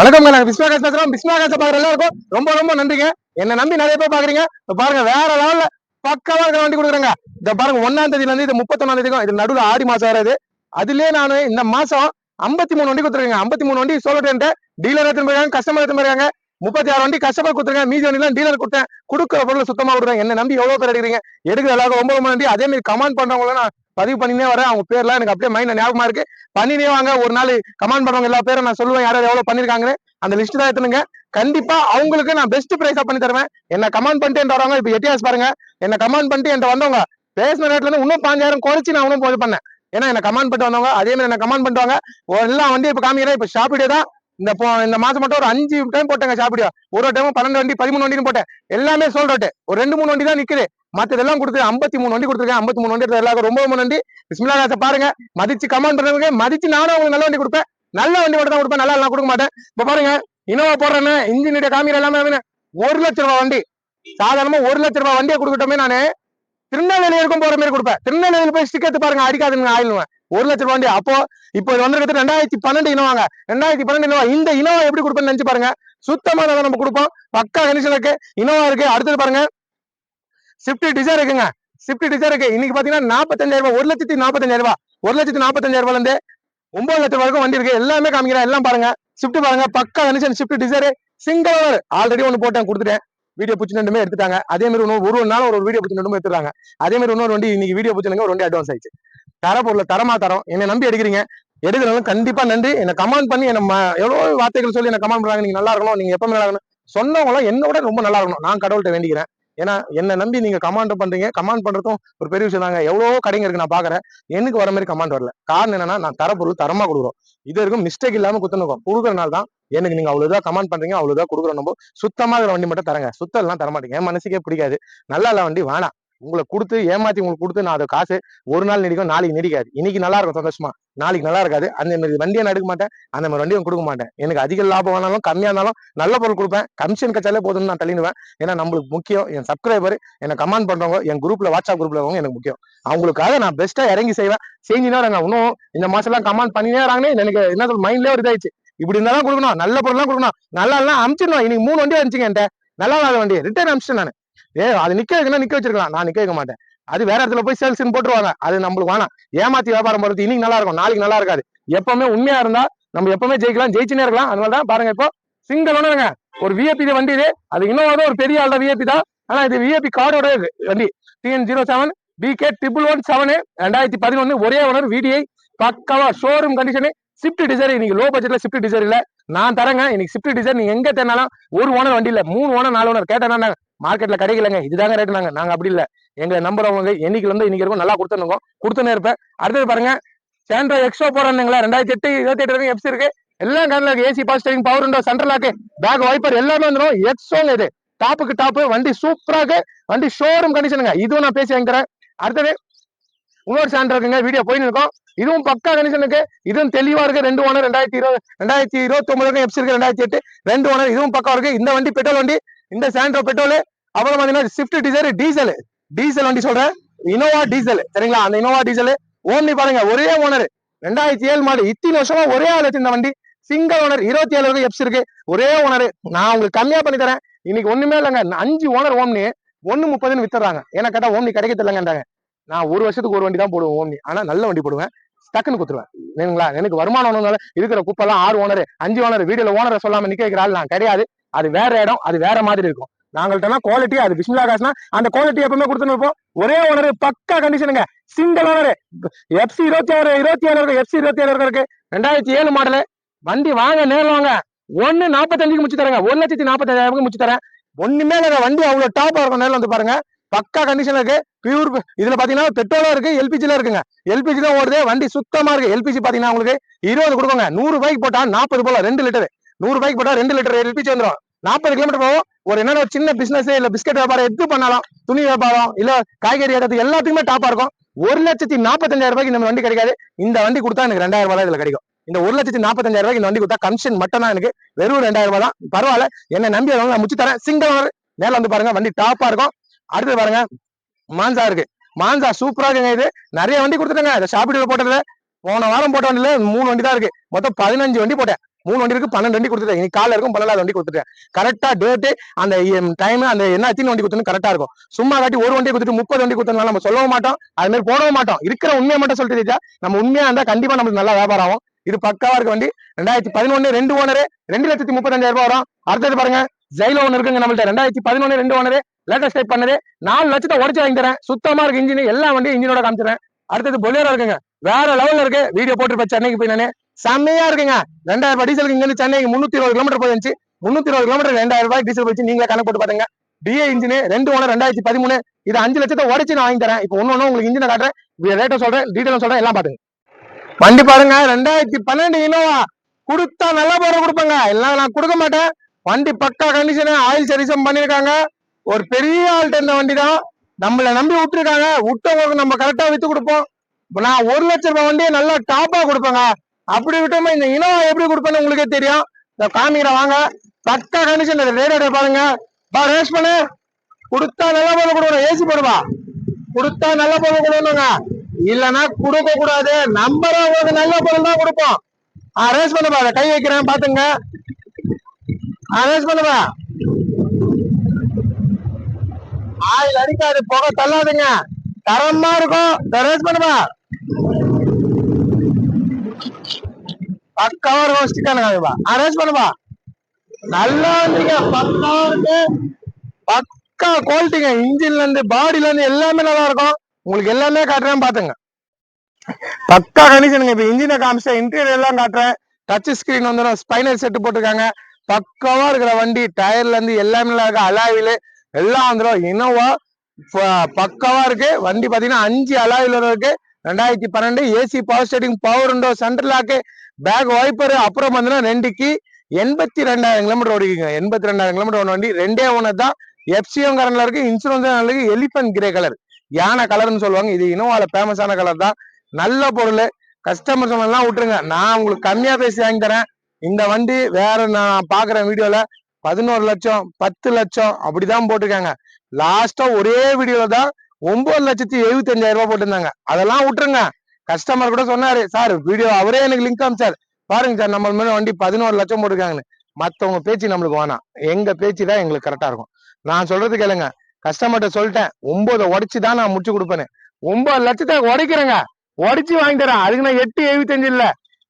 வணக்கம் நாங்க பிஸ்மாகாஸ் பேசுறோம் பிஸ்மாகாச பாக்குற எல்லாருக்கும் ரொம்ப ரொம்ப நன்றிங்க. என்ன நம்பி நிறைய பேர் பாக்குறீங்க பாருங்க வேற லெவல்ல பக்காவா இருக்க வண்டி கொடுக்குறாங்க. இந்த பாருங்க ஒன்னாம் தேதியில இருந்து இது முப்பத்தொன்னாம் தேதிக்கும் இது நடுவில் ஆடி மாசம் வராது அதுலயே நான் இந்த மாசம் ஐம்பத்தி மூணு வண்டி கொடுத்துருக்கேன் ஐம்பத்தி மூணு வண்டி சோலோ டென்ட் டீலர் எடுத்துன்னு போயிருக்காங்க கஸ்டமர் எடுத்துன்னு போயிருக்காங்க. முப்பத்தி ஆறு வண்டி கஸ்டமர் கொடுத்துருக்கேன். மீதி வண்டிலாம் டீலர் கொடுத்தேன். கொடுக்குற பொருள் சுத்தமா விடுறேன். என்ன நம்பி எவ்வளவு பேர் எடுக்கிறீங்க எடுக்கிற அளவுக்கு ரொம்ப ரொம்ப நன்றி அதே மாதிரி கமெண்ட் பண்றவங்களும் நான் பதிவு பண்ணினே வரேன். அவங்க பேர்லாம் எனக்கு அப்படியே மைண்ட் ஞாபகமா இருக்கு. பண்ணினே வாங்க. ஒரு நாள் கமெண்ட் பண்றவங்க எல்லா பேரும் நான் சொல்லுவேன். யாராவது எவ்வளவு பண்ணிருக்காங்கன்னு அந்த லிஸ்ட் தான் எடுத்துனுங்க. கண்டிப்பா அவங்களுக்கு நான் பெஸ்ட் பிரைஸா பண்ணி தருவேன். என்ன கமெண்ட் பண்ணிட்டு என்கிட்ட வரவங்க இப்ப எட்டியாஸ் பாருங்க. என்ன கமெண்ட் பண்ணிட்டு என்கிட்ட வந்தவங்க பேசின ரேட்ல இருந்து இன்னும் பாஞ்சாயிரம் குறைச்சு நான் இன்னும் போது பண்ணேன். ஏன்னா என்ன கமெண்ட் பண்ணிட்டு வந்தவங்க அதே மாதிரி என்ன கமெண்ட் பண்ணுவாங்க எல்லாம் வண்டி இப்ப காமிக்கிறேன். இப்ப ஷாப்பிடே தான். இந்த போ- இந்த மாசம் மட்டும் ஒரு அஞ்சு டைம் போட்டேங்க ஷாப்பிடியா ஒரு டைம் பன்னெண்டு வண்டி பதிமூணு வண்டின்னு போட்டேன். எல்லாமே சொல்றட்டு ஒரு ரெண்டு மூணு வண்டி தான் நிக்குது. மத்ததெல்லாம் கொடுத்து ஐம்பத்தி மூணு வண்டி கொடுத்துருக்கேன். ஐம்பத்தி மூணு வண்டி எல்லாருக்கும் ரொம்ப மூணு வண்டி பிஸ்மிலாச பாருங்க. மதிச்சு கமெண்ட் பண்ணுங்க மதிச்சு நானும் உங்களுக்கு நல்ல வண்டி கொடுப்பேன். நல்ல வண்டி மட்டும் தான் கொடுப்பேன். நல்லா எல்லாம் கொடுக்க மாட்டேன். இப்ப பாருங்க இனோவா போடுறேன்னு இன்ஜின் காமிக்கிற எல்லாமே. ஒரு லட்ச ரூபாய் வண்டி. சாதாரணமா ஒரு லட்ச ரூபாய் வண்டியை கொடுக்கட்டோமே நானு. திருநெல்வேலி வரைக்கும் போற மாதிரி கொடுப்பேன். திருநெல்வேலி போய் ஸ்டிக் எடுத்து பாருங்க அடிக்காதுன்னு ஆயிடுவேன் ஒரு லட்சம் ரூபாண்டி. வண்டி அப்போ இப்போ இது வந்திருக்கிறது ரெண்டாயிரத்தி பன்னெண்டு இனோவாங்க ரெண்டாயிரத்தி பன்னெண்டு இனவா. இந்த இனோவா எப்படி கொடுப்பேன்னு நினைச்சு பாருங்க. சுத்தமா அதை நம்ம கொடுப்போம். பக்கா கண்டிஷன் இருக்கு. இனோவா இருக்கு. அடுத்தது பாருங்க. ஸ்விஃப்ட் டிசைர் இருக்குங்க. ஸ்விஃப்ட் டிசைர் இருக்கு. இன்னைக்கு பாத்தீங்கன்னா நாற்பத்தஞ்சாயிரம் ரூபாய். ஒரு லட்சத்தி நாற்பத்தஞ்சாயிரம் ரூபாய். ஒரு லட்சத்தி நாற்பத்தஞ்சாயிரம் ரூபாய்ல இருந்து ஒன்பது லட்சம் வரைக்கும் வண்டி இருக்கு. எல்லாமே காமிக்கிறேன். எல்லாம் பாருங்க. ஸ்விஃப்ட் பாருங்க. பக்கா condition Swift Dzire single already ஒன்று போட்டேன் கொடுத்துட்டேன். வீடியோ பிடிச்சி ரெண்டுமே எடுத்துட்டாங்க. அதே மாதிரி ஒன்று ஒரு ஒரு நாள் ஒரு வீடியோ பிடிச்சி ரெண்டுமே எடுத்துறாங்க அதே மாதிரி இன்னொரு வண்டி இன்னைக்கு வீடியோ பிடிச்சிருங்க ஒரு வண்டி அட்வான்ஸ் ஆயிடுச்சு. தர பொருள் தரமா தரம். என்னை நம்பி எடுக்கிறீங்க எடுக்கிறவங்க கண்டிப்பா நன்றி. என்ன கமெண்ட் பண்ணி என்ன ம- எவ்வளவு வார்த்தைகள் சொல்லி என்ன கமெண்ட் பண்றாங்க. நீங்க நல்லா இருக்கணும். நீங்க எப்பவுமே நல்லா இருக்கணும். சொன்னவங்களும் என்னோட ரொம்ப நல்லா இருக்கணும். நான் கடவுள்கிட்ட வேண்டிக்கிறேன். ஏன்னா என்ன நம்பி நீங்க கமாண்ட் பண்றீங்க. கமாண்ட் பண்றதும் ஒரு பெரிய விஷயம் தாங்க. எவ்வளவோ கடைங்க இருக்கு நான் பாக்குறேன் எனக்கு வர மாதிரி கமாண்ட் வரல. காரணம் என்னன்னா நான் தர பொருள் தரமா கொடுக்குறோம். இது வரைக்கும் மிஸ்டேக் இல்லாம குத்துனுக்கோம் கொடுக்குறனால தான் எனக்கு நீங்க அவ்வளவுதான் கமெண்ட் பண்றீங்க அவ்வளவுதான் கொடுக்குறோம் நம்ம சுத்தமா இருக்கிற வண்டி மட்டும் தரங்க. சுத்தம் எல்லாம் தரமாட்டீங்க. என் மனசுக்கே பிடிக்காது. நல்லா இல்ல வண்டி வேணாம். உங்களை கொடுத்து ஏமாத்தி உங்களுக்கு கொடுத்து நான் அதை காசு ஒரு நாள் நீடிக்கும் நாளைக்கு நீடிக்காது. இன்னைக்கு நல்லா இருக்கும் சந்தோஷமா. நாளைக்கு நல்லா இருக்காது. அந்த மாதிரி வண்டியை நான் எடுக்க மாட்டேன். அந்த மாதிரி வண்டியும் கொடுக்க மாட்டேன். எனக்கு அதிக லாபம் வேணாலும் கம்மியா இருந்தாலும் நல்ல பொருள் கொடுப்பேன். கமிஷன் கச்சாலே போதும்னு நான் தள்ளிடுவேன். ஏன்னா நம்மளுக்கு முக்கியம் என் சப்ஸ்கிரைபர் என்ன கமெண்ட் பண்றவங்க என் குரூப்ல வாட்ஸ்அப் குரூப்ல இருக்கவங்க எனக்கு முக்கியம். அவங்களுக்காக நான் பெஸ்ட்டா இறங்கி செய்வேன். செஞ்சுனா இருங்க இன்னும் இந்த மாசம் எல்லாம் கமெண்ட் பண்ணினே வராங்கன்னு எனக்கு என்ன சொல்ல மைண்ட்லேயே ஒரு இதாயிடுச்சு இப்படி இருந்தாலும் கொடுக்கணும். நல்ல பொருள் கொடுக்கணும். நல்லா எல்லாம் அமிச்சிடணும். இன்னைக்கு மூணு வண்டி வந்துச்சுங்க என்கிட்ட. நல்லா வண்டி ரிட்டர்ன் அமிச்சிட்டேன் நான். ஏ அது நிக்க வைக்கணும் நிக்க வச்சிருக்கலாம். நான் நிக்க வைக்க மாட்டேன். அது வேற இடத்துல போய் சேல்ஸ்னு போட்டுருவாங்க. அது நம்மளுக்கு வேணாம். ஏமாத்தி வியாபாரம் போறது இன்னைக்கு நல்லா இருக்கும். நாளைக்கு நல்லா இருக்காது. எப்பவுமே உண்மையா இருந்தா நம்ம எப்பவுமே ஜெயிக்கலாம். ஜெயிச்சுனே இருக்கலாம். அதனால தான் பாருங்க இப்போ சிங்கிள் ஒண்ணுங்க ஒரு விஏபி வண்டி இது. அது இன்னும் ஒரு பெரிய ஆள் விஏபி தான். ஆனா இது விஏபி கார்டோட வண்டி. TN zero seven PK triple one seven ரெண்டாயிரத்தி பதினொன்னு ஒரே ஓனர் விடிஐ பக்காவா ஷோரூம் கண்டிஷனு ஸ்விஃப்ட் டிசைர் இன்னைக்கு லோ பட்ஜெட்ல ஸ்விஃப்ட் டிசைர் இல்ல. நான் தரேங்க. இன்னைக்கு ஸ்விஃப்ட் டிசைர் நீங்க எங்க தேனாலும் ஒரு ஓனர் வண்டி இல்ல. மூணு ஓனர் நாலு ஓனர் கேட்டேன்னா மார்க்கெட்ல கிடைக்கலங்க. இதுதாங்க ரேட் நாங்க. நாங்க அப்படி இல்ல. எங்களை நம்புறவங்க என்னைக்கு இருந்து இன்னைக்கு இருக்கும் நல்லா கொடுத்துருங்க கொடுத்துனே இருப்பேன். அடுத்தது பாருங்க. சாண்ட்ரோ எக்ஸோ போறானுங்களா ரெண்டாயிரத்தி எட்டு இருபத்தி எட்டு வரைக்கும் எஃப்சி இருக்கு. எல்லாம் கண்ணில் இருக்கு. AC pass steering power window central lock back wiper எல்லாமே வந்துடும் எக்ஸோங்க இது. டாப்புக்கு டாப்பு வண்டி சூப்பரா இருக்கு. வண்டி ஷோரூம் கண்டிஷனுங்க இதுவும் நான் பேசி வாங்கிக்கிறேன் அடுத்தது இன்னொரு சாண்டர் இருக்குங்க. வீடியோ போயின்னு இருக்கோம். இதுவும் பக்கா கண்டிஷனுக்கு இதுவும் தெளிவா இருக்கு. ரெண்டு ஓனர் ரெண்டாயிரத்தி இருபது ரெண்டாயிரத்தி இருபத்தி ஒன்பது எப்சி இருக்கு. ரெண்டாயிரத்தி எட்டு ரெண்டு ஓனர் இதுவும் பக்கா இருக்கு. இந்த வண்டி பெட்ரோல் வண்டி இந்த சாண்ட்ரோ பெட்ரோல் அப்புறம் பாத்தீங்கன்னா ஸ்விஃப்ட் டிசைர் டீசல் டீசல் வண்டி சொல்றேன். இனோவா டீசல் சரிங்களா? அந்த இனோவா டீசல் ஓம்னி பாருங்க ஒரே ஓனர் ரெண்டாயிரத்தி ஏழு மாடு இத்தனை வருஷமா ஒரே ஆள் வச்சிருந்த வண்டி. சிங்கிள் ஓனர் இருபத்தி ஏழு வரைக்கும் எப்ஸ் இருக்கு. ஒரே ஓனர் நான் உங்களுக்கு கம்மியா பண்ணி தரேன். இன்னைக்கு ஒண்ணுமே இல்லைங்க. அஞ்சு ஓனர் ஓம்னி ஒன்னு முப்பதுன்னு வித்துறாங்க ஏன்னா கேட்டா ஓம்னி கிடைக்கிறது இல்லைங்கன்றாங்க நான் ஒரு வருஷத்துக்கு ஒரு வண்டி தான் போடுவேன் ஓம்னி. ஆனா நல்ல வண்டி போடுவேன். டக்குன்னு கொடுத்துருவேன் வேணுங்களா எனக்கு வருமானம் ஒன்றுனால இருக்கிற குப்பெல்லாம் ஆறு ஓனர் அஞ்சு ஓனர் வீடியோல ஓனரை சொல்லாம நிக்க வைக்கிறாள் நான் கிடையாது. அது வேற இடம் அது வேற மாதிரி இருக்கும். நாங்கள்ட்டனா குவாலிட்டி அது பிஸ்மிலா காசுனா அந்த குவாலிட்டி எப்பவுமே கொடுத்துன்னு இருப்போம். ஒரே ஓனர் பக்கா கண்டிஷனுங்க சிங்கிள் ஓனர் எஃப்சி இருபத்தி ஆறு இருபத்தி ஏழு இருக்கு எஃப்சி இருபத்தி ஏழு இருக்கு ரெண்டாயிரத்தி ஏழு மாடலு வண்டி வாங்க நேரில் வாங்க. ஒன்னு நாற்பத்தஞ்சுக்கு முடிச்சு தரேங்க. ஒரு லட்சத்தி நாற்பத்தஞ்சாயிரம் முடிச்சு தரேன். ஒண்ணுமே இல்லை வண்டி அவ்வளவு டாப்பா இருக்கும் நேரில் வந்து பாருங்க. பக்கா கண்டிஷன் இருக்கு. பியூர் இதுல பாத்தீங்கன்னா பெட்ரோலும் இருக்கு எல்பிஜில இருக்குங்க. எல்பிஜி தான் ஓடுது வண்டி சுத்தமா இருக்கு. எல்பிஜி பாத்தீங்கன்னா உங்களுக்கு இருபது கொடுக்கோங்க. நூறு ரூபாய்க்கு போட்டா நாற்பது போல ரெண்டு லிட்டர் நூறு ரூபாய்க்கு போட்டா ரெண்டு லிட்டர் எல்பிஜி வந்துடும் நாற்பது கிலோமீட்டர் போவோம். ஒரு என்னென்ன சின்ன பிசினஸ் இல்ல பிஸ்கட் வியாபாரம் எது பண்ணலாம் துணி வியாபாரம் இல்ல காய்கறி இடத்துக்கு எல்லாத்துக்குமே டாப்பா இருக்கும். ஒரு லட்சத்தி நாற்பத்தஞ்சாயிரம் ரூபாய்க்கு இந்த வண்டி கிடைக்காது. இந்த வண்டி கொடுத்தா எனக்கு ரெண்டாயிரம் ரூபாய் இதுல கிடைக்கும். இந்த ஒரு லட்சத்தி நாற்பத்தஞ்சாயிரம் ரூபாய்க்கு இந்த வண்டி கொடுத்தா கமிஷன் மட்டும் தான் எனக்கு. வெறும் ரெண்டாயிரம் ரூபாய் தான். பரவாயில்ல. என்ன நம்பி நான் முச்சு தரேன். சிங்கிள் ஓனர் நேரில் வந்து பாருங்க வண்டி டாப்பா இருக்கும். அடுத்து பாருங்க மான்சா இருக்கு. மான்சா சூப்பரா இருக்குங்க இது. நிறைய வண்டி கொடுத்துட்டேங்க. இந்த ஷாப்பிடில போட்டதுல போன வாரம் போட்ட வண்டியில மூணு வண்டி தான் இருக்கு. மொத்தம் பதினஞ்சு வண்டி போட்டேன். மூணு வண்டி இருக்கு பன்னெண்டு வண்டி கொடுத்துட்டேன். இன்னைக்கு காலைல இருக்கும் பன்னெண்டாவது வண்டி கொடுத்துட்டேன். கரெக்டா டேட்டு அந்த டைம் அந்த என்ன எத்தனை வண்டி கொடுத்தணும் கரெக்டா இருக்கும். சும்மா காட்டி ஒரு வண்டி கொடுத்துட்டு முப்பது வண்டி கொடுத்தனால நம்ம சொல்லவும் மாட்டோம். அது மாதிரி போடவும் மாட்டோம். இருக்கிற உண்மையை மட்டும் சொல்லிட்டு இருக்கா, நம்ம உண்மையா இருந்தா கண்டிப்பா நம்மளுக்கு நல்லா வியாபாரம் ஆகும். இது பக்காவா இருக்க வண்டி. ரெண்டாயிரத்தி பதினொன்னு ரெண்டு ஓனரு ரெண்டு லட்சத்தி முப்பத்தஞ்சாயிரம் ரூபாய் வரும். அடுத்தது பாருங்க ஜெயில ஒன்று இருக்குங்க நம்மள்ட்ட. ரெண்டாயிரத்தி பதினொன்னு ரெண்டு ஓனரு லேட்டஸ்ட் டைப் பண்ணது. நாலு லட்சத்தை உடச்சு வாங்கி தரேன். சுத்தமா இருக்கு இன்ஜின் எல்லா வண்டியும் இன்ஜினோட காமிச்சிடுறேன். அடுத்தது பொலேரோ இருக்குங்க. வேற லெவல்ல இருக்கு. வீடியோ போட்டுருப்பேன் சென்னைக்கு போய் நானே. செம்மையா இருக்குங்க. ரெண்டாயிரம் ரூபாய் டீசலுக்கு இங்க இருந்து சென்னைக்கு முன்னூத்தி இருபது கிலோமீட்டர் போயிருந்துச்சு. முன்னூத்தி இருபது கிலோமீட்டர் ரெண்டாயிரம் ரூபாய் டீசல் போச்சு நீங்களே கணக்கு போட்டு பாருங்க. டிஏ இன்ஜின் ரெண்டு ஒன்று ரெண்டாயிரத்தி பதிமூணு. இது அஞ்சு லட்சத்தை உடச்சு நான் வாங்கி தரேன். இப்போ ஒன்னு உங்களுக்கு இன்ஜினை காட்டுறேன். ரேட்டை சொல்றேன் டீட்டெயிலும் சொல்றேன் எல்லாம் பாத்துங்க. வண்டி பாருங்க ரெண்டாயிரத்தி பன்னெண்டு இனோவா கொடுத்தா நல்லா போற கொடுப்பாங்க. எல்லாம் நான் கொடுக்க மாட்டேன். வண்டி பக்கா கண்டிஷனு ஆயில் சர்வீஸும் பண்ணியிருக்காங்க ஒரு பெரிய ஆள்கிட்ட இருந்த வண்டி தான். நம்மளை நம்பி விட்டுருக்காங்க விட்டவங்களுக்கு நம்ம கரெக்டா வித்து கொடுப்போம். இப்போ நான் ஒரு லட்ச ரூபாய் வண்டியை நல்லா டாப்பா கொடுப்பேங்க. அப்படி விட்டோமா இந்த இனோவா எப்படி கொடுப்பேன்னு உங்களுக்கே தெரியும். இந்த காமிக்கிற வாங்க. பக்கா கண்டிஷன் ரேடியோட பாருங்க. பா ரேஸ் பண்ணு. கொடுத்தா நல்லா போல கொடுக்கணும். ஏசி போடுவா கொடுத்தா நல்ல பொருள் கொடுக்கணுங்க இல்லைன்னா கொடுக்க கூடாது. நம்பரா உங்களுக்கு நல்ல பொருள் தான் கொடுப்போம். அரேஞ்ச் பண்ணுப்பா அதை கை வைக்கிறேன் பாத்துங்க அரேஞ்ச் பண்ணுவா ஆயில் அடிக்காது புகை தள்ளாதுங்க. தரமா இருக்கும். அரேஞ்ச் பண்ணுவா பக்காவா இருக்கும் அரேஞ்ச் பண்ணுப்பா நல்லா இருந்தீங்க பக்கா வந்து பக்கா குவாலிட்டிங்க இன்ஜின்ல இருந்து பாடியில இருந்து எல்லாமே நல்லா இருக்கும் உங்களுக்கு எல்லாமே காட்டுறேன் பாத்துங்க. பக்கா கண்டிஷனுங்க இப்ப இன்ஜினை காமிச்சேன் இன்டீரியர் எல்லாம் காட்டுறேன். டச் ஸ்கிரீன் வந்துடும் ஸ்பைனல் செட் போட்டிருக்காங்க. பக்கவா இருக்கிற வண்டி டயர்ல இருந்து எல்லாமே நல்லா இருக்கு அலாவில எல்லாம் வந்துடும் இனோவா பக்காவா இருக்கு. வண்டி பாத்தீங்கன்னா அஞ்சு அலாவில் இருக்கு. ரெண்டாயிரத்தி பன்னெண்டு AC power steering power window central lock back wiper அப்புறம் பார்த்தீங்கன்னா ரெண்டுக்கு எண்பத்தி ரெண்டாயிரம் கிலோமீட்டர் ஓடிக்குங்க. எண்பத்தி ரெண்டாயிரம் கிலோமீட்டர் ஓன வண்டி ரெண்டே ஒன்று தான். எஃப்சிஎம் கரண்ட்ல இருக்கு இன்சூரன்ஸ் இருக்கு எலிபென்ட் கிரே கலர் யானை கலர்னு சொல்லுவாங்க இது இனோவால ஃபேமஸான கலர் தான். நல்ல பொருள். கஸ்டமர் சொன்னதெல்லாம் விட்டுருங்க. நான் உங்களுக்கு கம்மியா பேசி வாங்கி தரேன். இந்த வண்டி வேற நான் பாக்குறேன் வீடியோல பதினோரு லட்சம் பத்து லட்சம் அப்படிதான் போட்டிருக்காங்க. லாஸ்டா ஒரே வீடியோல தான் ஒன்பது லட்சத்தி எழுபத்தஞ்சாயிரம் ரூபாய் போட்டிருந்தாங்க. அதெல்லாம் விட்டுருங்க. கஸ்டமர் கூட சொன்னாரு சார் வீடியோ அவரே எனக்கு லிங்க் அமிச்சார். பாருங்க சார் நம்ம மேலே வண்டி பதினோரு லட்சம் போட்டுருக்காங்கன்னு. மற்றவங்க பேச்சு நம்மளுக்கு வேணாம். எங்க பேச்சு தான் எங்களுக்கு கரெக்டா இருக்கும். நான் சொல்றது கேளுங்க. கஸ்டமர்கிட்ட சொல்லிட்டேன். ஒன்பதை உடச்சு தான் நான் முடிச்சு கொடுப்பேன்னு. ஒன்பது லட்சத்தை உடைக்கிறேங்க. உடைச்சு வாங்கி தரேன் அதுக்கு நான் எட்டு எழுபத்தஞ்சு இல்ல.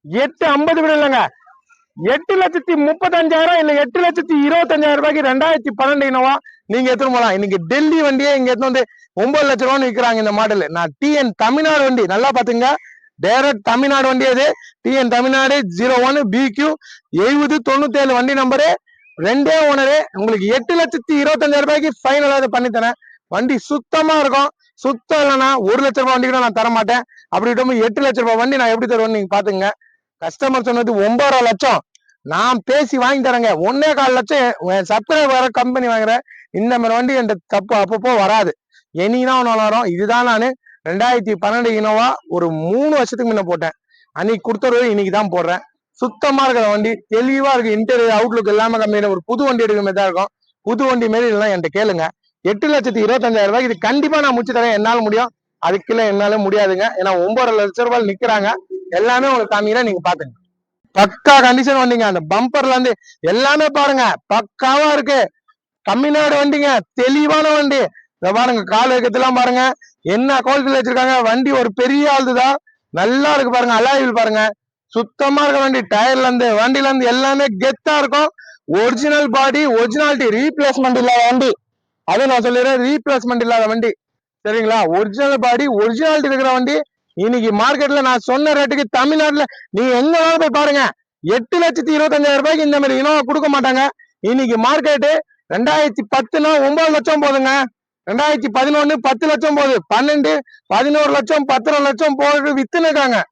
எட்டு ஐம்பது கூட இல்லைங்க. எட்டு லட்சத்தி முப்பத்தஞ்சாயிரம் இல்ல எட்டு லட்சத்தி இருபத்தஞ்சாயிரம் ரூபாய்க்கு ரெண்டாயிரத்தி பன்னெண்டு இனவா நீங்க எடுத்துட்டு போலாம். இன்னைக்கு டெல்லி வண்டியே இங்க எடுத்து வந்து ஒன்பது லட்ச ரூபான்னு விற்கிறாங்க இந்த மாடல். நான் டிஎன் தமிழ்நாடு வண்டி நல்லா பாத்துங்க டைரக்ட் தமிழ்நாடு வண்டி அது. TN Tamil Nadu zero one PQ எழுபது தொண்ணூத்தி ஏழு வண்டி நம்பரு ரெண்டே ஓனரு உங்களுக்கு எட்டு லட்சத்தி இருபத்தஞ்சாயிரம் ரூபாய்க்கு ஃபைனலா அதை பண்ணி தரேன். வண்டி சுத்தமா இருக்கும். சுத்தம் இல்லைன்னா ஒரு லட்ச ரூபாய் வண்டி கூட நான் தர மாட்டேன். அப்படி எட்டு லட்ச ரூபாய் வண்டி நான் எப்படி தருவேன் நீங்க பாத்துங்க கஸ்டமர் சொன்னது ஒன்பதரை லட்சம். நான் பேசி வாங்கி தரேங்க. ஒன்னே கால் லட்சம் சப்ஸ்கிரைப் வர கம்பெனி வாங்குறேன் இந்த மாதிரி வண்டி என் தப்பு அப்பப்போ வராது. என்னைக்குதான் ஒன்று வரும் இதுதான் நான் ரெண்டாயிரத்தி பன்னெண்டு இனோவா ஒரு மூணு வருஷத்துக்கு முன்ன போட்டேன். அன்னைக்கு கொடுத்தது இன்னைக்கு தான் போடுறேன். சுத்தமா இருக்கிற வண்டி தெளிவா இருக்கு இன்டீரியர் அவுட்லுக் எல்லாமே கம்மியான ஒரு புது வண்டி எடுக்கிற மாதிரி தான் இருக்கும். புது வண்டி மாரி இல்லைன்னா என்கிட்ட கேளுங்க. எட்டு லட்சத்தி இருபத்தஞ்சாயிரம் ரூபாய்க்கு இது கண்டிப்பா நான் முடிச்சு தரேன். என்னால் முடியும். அதுக்குள்ள என்னால முடியாதுங்க. ஏன்னா ஒன்பது லட்சம் ரூபாய் நிக்கிறாங்க. எல்லாமே உங்களுக்கு காமிக்கிறேன் நீங்க பாத்துங்க பக்கா கண்டிஷன் வண்டிங்க. அந்த பம்பர்ல இருந்து எல்லாமே பாருங்க. பக்காவா இருக்கு. தமிழ்நாடு வண்டிங்க. தெளிவான வண்டி. இத பாருங்க கால் வைக்கிறதுலாம் பாருங்க. என்ன குவாலிட்டியில வச்சிருக்காங்க? வண்டி ஒரு பெரிய ஆளுதான் நல்லா இருக்கு பாருங்க. அலாயில் பாருங்க. சுத்தமா இருக்க வண்டி. டயர்ல இருந்து வண்டில இருந்து எல்லாமே கெத்தா இருக்கும். ஒரிஜினல் பாடி ஒரிஜினாலிட்டி ரீப்ளேஸ்மெண்ட் இல்லாத வண்டி. அதை நான் சொல்லிடுறேன். ரீப்ளேஸ்மெண்ட் இல்லாத வண்டி. சரிங்களா? ஒரிஜினல் பாடி ஒரிஜினாலிட்டி இருக்கிற வண்டி. இன்னைக்கு மார்க்கெட்ல நான் சொன்ன ரேட்டுக்கு தமிழ்நாட்டுல நீ எங்க வேணாலும் போய் பாருங்க. எட்டு லட்சத்தி இருபத்தஞ்சாயிரம் ரூபாய்க்கு இந்த மாதிரி இனோவா கொடுக்க மாட்டாங்க. இன்னைக்கு மார்க்கெட்டு ரெண்டாயிரத்தி பத்துனா ஒன்பது லட்சம் போதுங்க. ரெண்டாயிரத்தி பதினொன்னு பத்து லட்சம் போகுது. பன்னெண்டு பதினோரு லட்சம் பத்தரை லட்சம் போட்டு வித்துன்னு இருக்காங்க